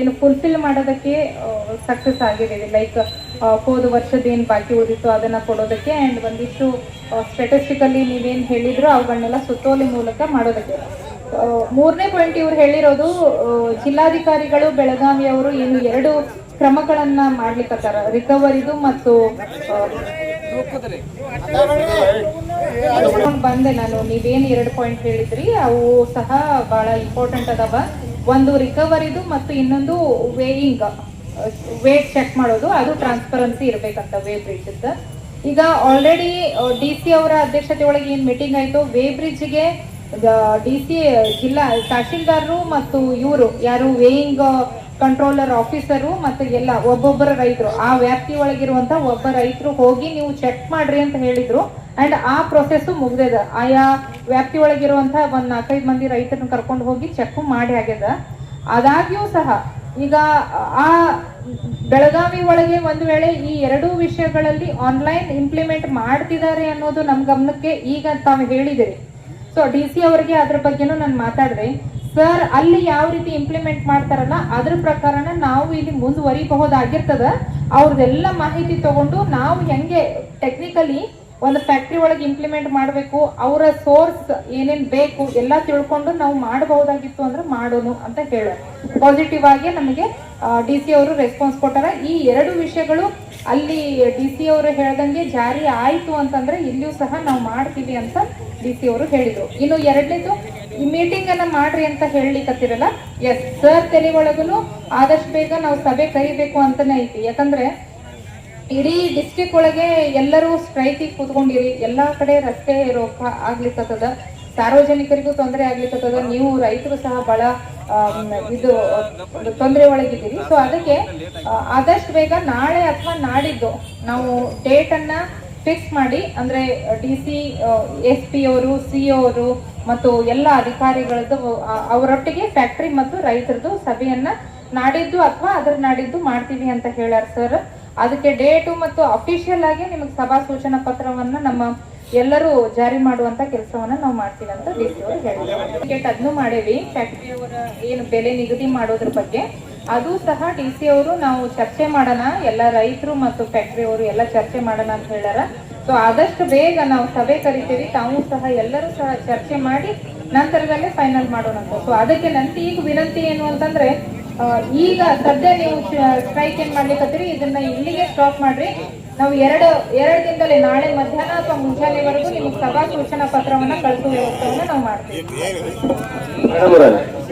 ಏನು ಫುಲ್ಫಿಲ್ ಮಾಡೋದಕ್ಕೆ ಸಕ್ಸಸ್ ಆಗಿದ್ದೀವಿ ಲೈಕ್ ಹೋದ ವರ್ಷದ ಏನು ಬಾಕಿ ಉಳಿದಿತ್ತು ಅದನ್ನ ಕೊಡೋದಕ್ಕೆ ಆ್ಯಂಡ್ ಒಂದಿಷ್ಟು ಸ್ಟೆಟಿಸ್ಟಿಕಲಿ ನೀವೇನು ಹೇಳಿದ್ರು ಅವುಗಳನ್ನೆಲ್ಲ ಸುತ್ತೋಲೆ ಮೂಲಕ ಮಾಡೋದಕ್ಕೆ. ಮೂರನೇ ಪಾಯಿಂಟ್ ಇವ್ರು ಹೇಳಿರೋದು ಜಿಲ್ಲಾಧಿಕಾರಿಗಳು ಬೆಳಗಾವಿ ಅವರು ಏನು ಎರಡು ಕ್ರಮಗಳನ್ನ ಮಾಡ್ಲಿಕ್ಕತ್ತಾರ ರಿಕವರಿದು ಮತ್ತು ಬಂದೆ ನಾನು. ನೀವೇನು ಎರಡು ಪಾಯಿಂಟ್ ಹೇಳಿದ್ರಿ, ಅವು ಸಹ ಬಹಳ ಇಂಪಾರ್ಟೆಂಟ್ ಅದಾವ. ಒಂದು ರಿಕವರಿದು ಮತ್ತು ಇನ್ನೊಂದು ವೇಯಿಂಗ್ ವೇಟ್ ಚೆಕ್ ಮಾಡೋದು, ಅದು ಟ್ರಾನ್ಸ್ಪರೆನ್ಸಿ ಇರಬೇಕಂತ ವೇ ಬ್ರಿಡ್ಜ್ ಈಗ ಆಲ್ರೆಡಿ ಡಿ ಸಿ ಅವರ ಅಧ್ಯಕ್ಷತೆ ಒಳಗೆ ಏನು ಮೀಟಿಂಗ್ ಆಯ್ತು? ವೇ ಬ್ರಿಡ್ಜ್ಗೆ ಡಿ ಸಿ ಜಿಲ್ಲಾ, ತಹಶೀಲ್ದಾರರು ಮತ್ತು ಇವರು, ಯಾರು ವೇಯಿಂಗ್ ಕಂಟ್ರೋಲರ್ ಆಫೀಸರು ಮತ್ತು ಎಲ್ಲ, ಒಬ್ಬೊಬ್ಬರ ರೈತರು, ಆ ವ್ಯಾಪ್ತಿ ಒಳಗಿರುವಂಥ ಒಬ್ಬ ರೈತರು ಹೋಗಿ ನೀವು ಚೆಕ್ ಮಾಡ್ರಿ ಅಂತ ಹೇಳಿದ್ರು. ಅಂಡ್ ಆ ಪ್ರೊಸೆಸ್ ಮುಗ್ದದ. ಆಯಾ ವ್ಯಾಪ್ತಿ ಒಳಗಿರುವಂಥ ಒಂದು ನಾಲ್ಕೈದು ಮಂದಿ ರೈತರನ್ನ ಕರ್ಕೊಂಡು ಹೋಗಿ ಚೆಕ್ ಮಾಡಿ ಆಗ್ಯದ. ಅದಾಗ್ಯೂ ಸಹ ಈಗ, ಆ ಬೆಳಗಾವಿ ಒಳಗೆ ಒಂದು ವೇಳೆ ಈ ಎರಡೂ ವಿಷಯಗಳಲ್ಲಿ ಆನ್ಲೈನ್ ಇಂಪ್ಲಿಮೆಂಟ್ ಮಾಡ್ತಿದ್ದಾರೆ ಅನ್ನೋದು ನಮ್ಮ ಗಮನಕ್ಕೆ ಈಗ ತಾವು ಹೇಳಿದಿರಿ. ಸೊ ಡಿ ಸಿ ಅವರಿಗೆ ಅದ್ರ ಬಗ್ಗೆನೂ ನಾನು ಮಾತಾಡಿದೆ. ಸರ್ ಅಲ್ಲಿ ಯಾವ ರೀತಿ ಇಂಪ್ಲಿಮೆಂಟ್ ಮಾಡ್ತಾರಲ್ಲ, ಅದ್ರ ಪ್ರಕಾರನ ನಾವು ಇಲ್ಲಿ ಮುಂದುವರಿಬಹುದಾಗಿರ್ತದ. ಅವ್ರದ್ದೆಲ್ಲ ಮಾಹಿತಿ ತಗೊಂಡು ನಾವು ಹೆಂಗೆ ಟೆಕ್ನಿಕಲಿ ಒಂದು ಫ್ಯಾಕ್ಟ್ರಿ ಒಳಗೆ ಇಂಪ್ಲಿಮೆಂಟ್ ಮಾಡಬೇಕು, ಅವರ ಸೋರ್ಸ್ ಏನೇನು ಬೇಕು ಎಲ್ಲ ತಿಳ್ಕೊಂಡು ನಾವು ಮಾಡಬಹುದಾಗಿತ್ತು ಅಂದ್ರೆ ಮಾಡೋನು ಅಂತ ಹೇಳ ಪಾಸಿಟಿವ್ ಆಗಿ ನಮಗೆ ಡಿ ಸಿ ಅವರು ರೆಸ್ಪಾನ್ಸ್ ಕೊಟ್ಟಾರ. ಈ ಎರಡು ವಿಷಯಗಳು ಅಲ್ಲಿ ಡಿ ಸಿ ಅವರು ಹೇಳ್ದಂಗೆ ಜಾರಿ ಆಯಿತು ಅಂತಂದ್ರೆ ಇಲ್ಲಿಯೂ ಸಹ ನಾವು ಮಾಡ್ತೀವಿ ಅಂತ ಡಿ ಸಿ ಅವರು ಹೇಳಿದರು. ಇನ್ನು ಎರಡನೇದು, ಈ ಮೀಟಿಂಗ್ ಅನ್ನ ಮಾಡ್ರಿ ಅಂತ ಹೇಳಲಿಕ್ಕತ್ತಿರಲ್ಲ ಎಸ್ ಸರ್ ತೆರೆ ಒಳಗೂ ಆದಷ್ಟು ಬೇಗ ನಾವು ಸಭೆ ಕರಿಬೇಕು ಅಂತಾನೆ ಐತಿ. ಯಾಕಂದ್ರೆ ಇಡೀ ಡಿಸ್ಟಿಕ್ ಒಳಗೆ ಎಲ್ಲರೂ ಸ್ಟ್ರೈಕಿಗೆ ಕೂತ್ಕೊಂಡಿರಿ, ಎಲ್ಲಾ ಕಡೆ ರಸ್ತೆ ರೋಕ ಆಗ್ಲಿಕ್ಕತ್ತದ ಸಾರ್ವಜನಿಕರಿಗೂ ತೊಂದರೆ ಆಗ್ಲಿಕ್ಕತ್ತದ ನೀವು ರೈತರು ಸಹ ಬಹಳ ಇದು ತೊಂದರೆ ಒಳಗಿದ್ದೀರಿ. ಸೊ ಅದಕ್ಕೆ ಆದಷ್ಟು ಬೇಗ ನಾಳೆ ಅಥವಾ ನಾಡಿದ್ದು ನಾವು ಡೇಟ್ ಅನ್ನ ಫಿಕ್ಸ್ ಮಾಡಿ, ಅಂದ್ರೆ ಡಿ ಸಿ ಎಸ್ ಪಿ ಅವರು ಸಿ ಅವರು ಮತ್ತು ಎಲ್ಲ ಅಧಿಕಾರಿಗಳದ್ದು ಅವರೊಟ್ಟಿಗೆ ಫ್ಯಾಕ್ಟರಿ ಮತ್ತು ರೈತರದ್ದು ಸಭೆಯನ್ನ ನಾಡಿದ್ದು ಅಥವಾ ಅದ್ರ ನಾಡಿದ್ದು ಮಾಡ್ತೀವಿ ಅಂತ ಹೇಳ್ಯಾರ ಸರ್ ಅದಕ್ಕೆ ಡೇಟು ಮತ್ತು ಅಫಿಷಿಯಲ್ ಆಗಿ ನಿಮಗೆ ಸಭಾ ಸೂಚನಾ ಪತ್ರವನ್ನ ನಮ್ಮ ಎಲ್ಲರೂ ಜಾರಿ ಮಾಡುವಂತ ಕೆಲಸವನ್ನ ನಾವು ಮಾಡ್ತೀವಿ ಅಂತ ಡಿ ಸಿ ಅವರು ಹೇಳಿದ್ದಾರೆ. ಅದನ್ನು ಮಾಡೇವಿ. ಫ್ಯಾಕ್ಟರಿಯವರ ಏನು ಬೆಲೆ ನಿಗದಿ ಮಾಡೋದ್ರ ಬಗ್ಗೆ ಅದು ಸಹ ಡಿ ಸಿ ಅವರು ನಾವು ಚರ್ಚೆ ಮಾಡೋಣ, ಎಲ್ಲ ರೈತರು ಮತ್ತು ಫ್ಯಾಕ್ಟರಿಯವರು ಎಲ್ಲ ಚರ್ಚೆ ಮಾಡೋಣ ಅಂತ ಹೇಳ್ಯಾರ. ಸೊ ಆದಷ್ಟು ಬೇಗ ನಾವು ಸಭೆ ಕರಿತೀವಿ. ತಾವು ಸಹ ಎಲ್ಲರೂ ಸಹ ಚರ್ಚೆ ಮಾಡಿ ನಂತರದಲ್ಲೇ ಫೈನಲ್ ಮಾಡೋಣ ಸೊ ಅದಕ್ಕೆ ನಂತ ಈಗ ವಿನಂತಿ ಏನು ಅಂತಂದ್ರೆ ಈಗ ಸದ್ಯ ನೀವು ಸ್ಟ್ರೈಕ್ ಏನ್ ಮಾಡ್ಲಿಕ್ಕತ್ತೀರಿ ಇದನ್ನ ಇಲ್ಲಿಗೆ ಸ್ಟಾಪ್ ಮಾಡ್ರಿ. ನಾವು ಎರಡು ಎರಡು ದಿನದಲ್ಲಿ ನಾಳೆ ಮಧ್ಯಾಹ್ನ ಅಥವಾ ಮುಂಜಾನೆವರೆಗೂ ನಿಮ್ಗೆ ಸಭಾ ಸೂಚನಾ ಪತ್ರವನ್ನ ಕಳಿಸುವ ವ್ಯವಸ್ಥೆಯನ್ನ ನಾವು ಮಾಡ್ತೀವಿ.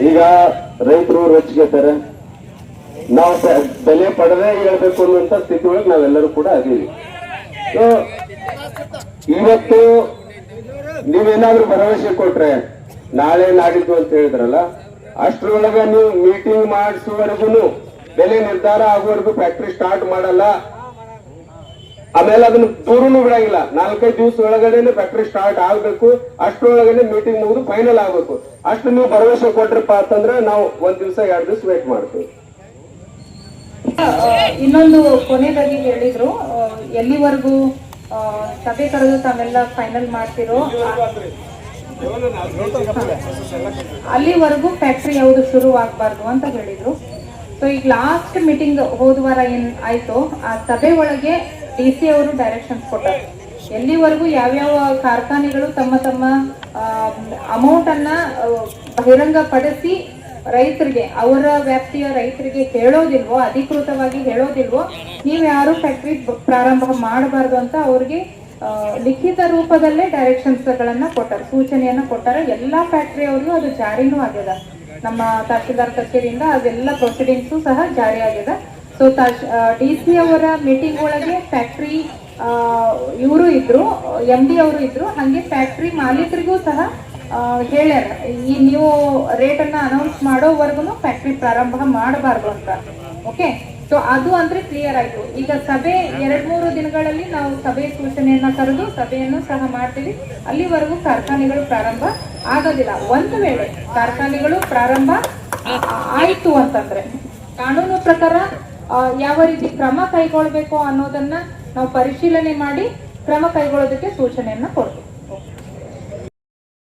ಈಗ ರೈತರು ರೊಚ್ಚಿಗೆತಾರೆ ನಾವು ಬೆಲೆ ಪಡೆದೇ ಹೇಳ್ಬೇಕು ಅನ್ನುವಂತ ಸ್ಥಿತಿ ಒಳಗೆ ನಾವೆಲ್ಲರೂ ಕೂಡ ಅದೀವಿ ಇವತ್ತು ನೀವೇನಾದ್ರೂ ಭರವಸೆ ಕೊಟ್ರೆ, ನಾಳೆ ನಾಡಿದ್ದು ಅಂತ ಹೇಳಿದ್ರಲ್ಲ ಅಷ್ಟ್ರೊಳಗ ನೀವು ಮೀಟಿಂಗ್ ಮಾಡಿಸುವವರೆಗೂ ಬೆಲೆ ನಿರ್ಧಾರ ಆಗುವವರೆಗೂ ಫ್ಯಾಕ್ಟ್ರಿ ಸ್ಟಾರ್ಟ್ ಮಾಡಲ್ಲ. ಆಮೇಲೆ ಅದನ್ನ ದೂರನು ಬಿಡಂಗಿಲ್ಲ. ನಾಲ್ಕೈದು ದಿವಸ ಒಳಗಡೆ ಫ್ಯಾಕ್ಟ್ರಿ ಸ್ಟಾರ್ಟ್ ಆಗ್ಬೇಕು. ಅಷ್ಟರೊಳಗಡೆ ಮೀಟಿಂಗ್ ಮುಗಿದು ಫೈನಲ್ ಆಗ್ಬೇಕು. ಅಷ್ಟು ನೀವು ಭರವಸೆ ಕೊಟ್ರಪ್ಪ ಅಂತಂದ್ರೆ ನಾವು ಒಂದ್ ದಿವಸ, ಎರಡು ದಿವಸ ವೇಟ್ ಮಾಡ್ತೀವಿ. ಇನ್ನೊಂದು ಕೊನೆಯದಾಗಿ ಹೇಳಿದ್ರು. ಎಲ್ಲಿವರೆಗೂ ಸಭೆ ಕರೆದು ತಾವೆಲ್ಲ ಫೈನಲ್ ಮಾಡ್ತಿರೋ ಅಲ್ಲಿವರೆಗೂ ಫ್ಯಾಕ್ಟ್ರಿ ಯಾವುದು ಶುರು ಆಗಬಾರ್ದು ಅಂತ ಹೇಳಿದರು. ಸೊ ಈಗ ಲಾಸ್ಟ್ ಮೀಟಿಂಗ್ ಹೋದ ವಾರ ಏನ್ ಆಯಿತು, ಆ ಸಭೆ ಒಳಗೆ ಡಿ ಸಿ ಅವರು ಡೈರೆಕ್ಷನ್ಸ್ ಕೊಟ್ಟರು. ಎಲ್ಲಿವರೆಗೂ ಯಾವ್ಯಾವ ಕಾರ್ಖಾನೆಗಳು ತಮ್ಮ ತಮ್ಮ ಅಮೌಂಟ್ ಅನ್ನ ಪಡಿಸಿ ಬಹಿರಂಗಪಡಿಸಿ ರೈತರಿಗೆ, ಅವರ ವ್ಯಾಪ್ತಿಯ ರೈತರಿಗೆ ಹೇಳೋದಿಲ್ವೋ, ಅಧಿಕೃತವಾಗಿ ಹೇಳೋದಿಲ್ವೋ ನೀವು ಯಾರು ಫ್ಯಾಕ್ಟ್ರಿ ಪ್ರಾರಂಭ ಮಾಡಬಾರ್ದು ಅಂತ ಅವ್ರಿಗೆ ಲಿಖಿತ ರೂಪದಲ್ಲೇ ಡೈರೆಕ್ಷನ್ಸ್ ಗಳನ್ನ ಸೂಚನೆಯನ್ನು ಸೂಚನೆಯನ್ನ ಕೊಟ್ಟಾರೆ. ಎಲ್ಲಾ ಫ್ಯಾಕ್ಟ್ರಿ ಅವ್ರಿಗೂ ಅದು ಜಾರಿನೂ ಆಗ್ಯದ. ನಮ್ಮ ತಹಶೀಲ್ದಾರ್ ಕಚೇರಿಯಿಂದ ಅದೆಲ್ಲ ಪ್ರೊಸೀಡಿಂಗ್ಸು ಸಹ ಜಾರಿ ಆಗ್ಯದ. ಸೊ ಡಿ ಸಿ ಅವರ ಮೀಟಿಂಗ್ ಒಳಗೆ ಫ್ಯಾಕ್ಟ್ರಿ ಇವರು ಇದ್ರು ಎಂ ಡಿ ಅವರು ಇದ್ರು. ಹಂಗೆ ಫ್ಯಾಕ್ಟ್ರಿ ಮಾಲೀಕರಿಗೂ ಸಹ ಹೇಳ್ಯಾರ, ಈ ನೀವು ರೇಟ್ ಅನ್ನ ಅನೌನ್ಸ್ ಮಾಡೋವರೆಗೂ ಫ್ಯಾಕ್ಟ್ರಿ ಪ್ರಾರಂಭ ಮಾಡಬಾರ್ದು ಅಂತ. ಓಕೆ ಸೊ ಅದು ಅಂದ್ರೆ ಕ್ಲಿಯರ್ ಆಯ್ತು. ಈಗ ಸಭೆ ಎರಡ್ ಮೂರು ದಿನಗಳಲ್ಲಿ ನಾವು ಸಭೆ ಸೂಚನೆಯನ್ನ ಕರೆದು ಸಭೆಯನ್ನು ಸಹ ಮಾಡ್ತೀವಿ. ಅಲ್ಲಿವರೆಗೂ ಕಾರ್ಖಾನೆಗಳು ಪ್ರಾರಂಭ ಆಗೋದಿಲ್ಲ. ಒಂದು ವೇಳೆ ಕಾರ್ಖಾನೆಗಳು ಪ್ರಾರಂಭ ಆಯಿತು ಅಂತಂದ್ರೆ ಕಾನೂನು ಪ್ರಕಾರ ಯಾವ ರೀತಿ ಕ್ರಮ ಕೈಗೊಳ್ಬೇಕು ಅನ್ನೋದನ್ನ ನಾವು ಪರಿಶೀಲನೆ ಮಾಡಿ ಕ್ರಮ ಕೈಗೊಳ್ಳೋದಕ್ಕೆ ಸೂಚನೆಯನ್ನ ಕೊಡ್ತೀವಿ.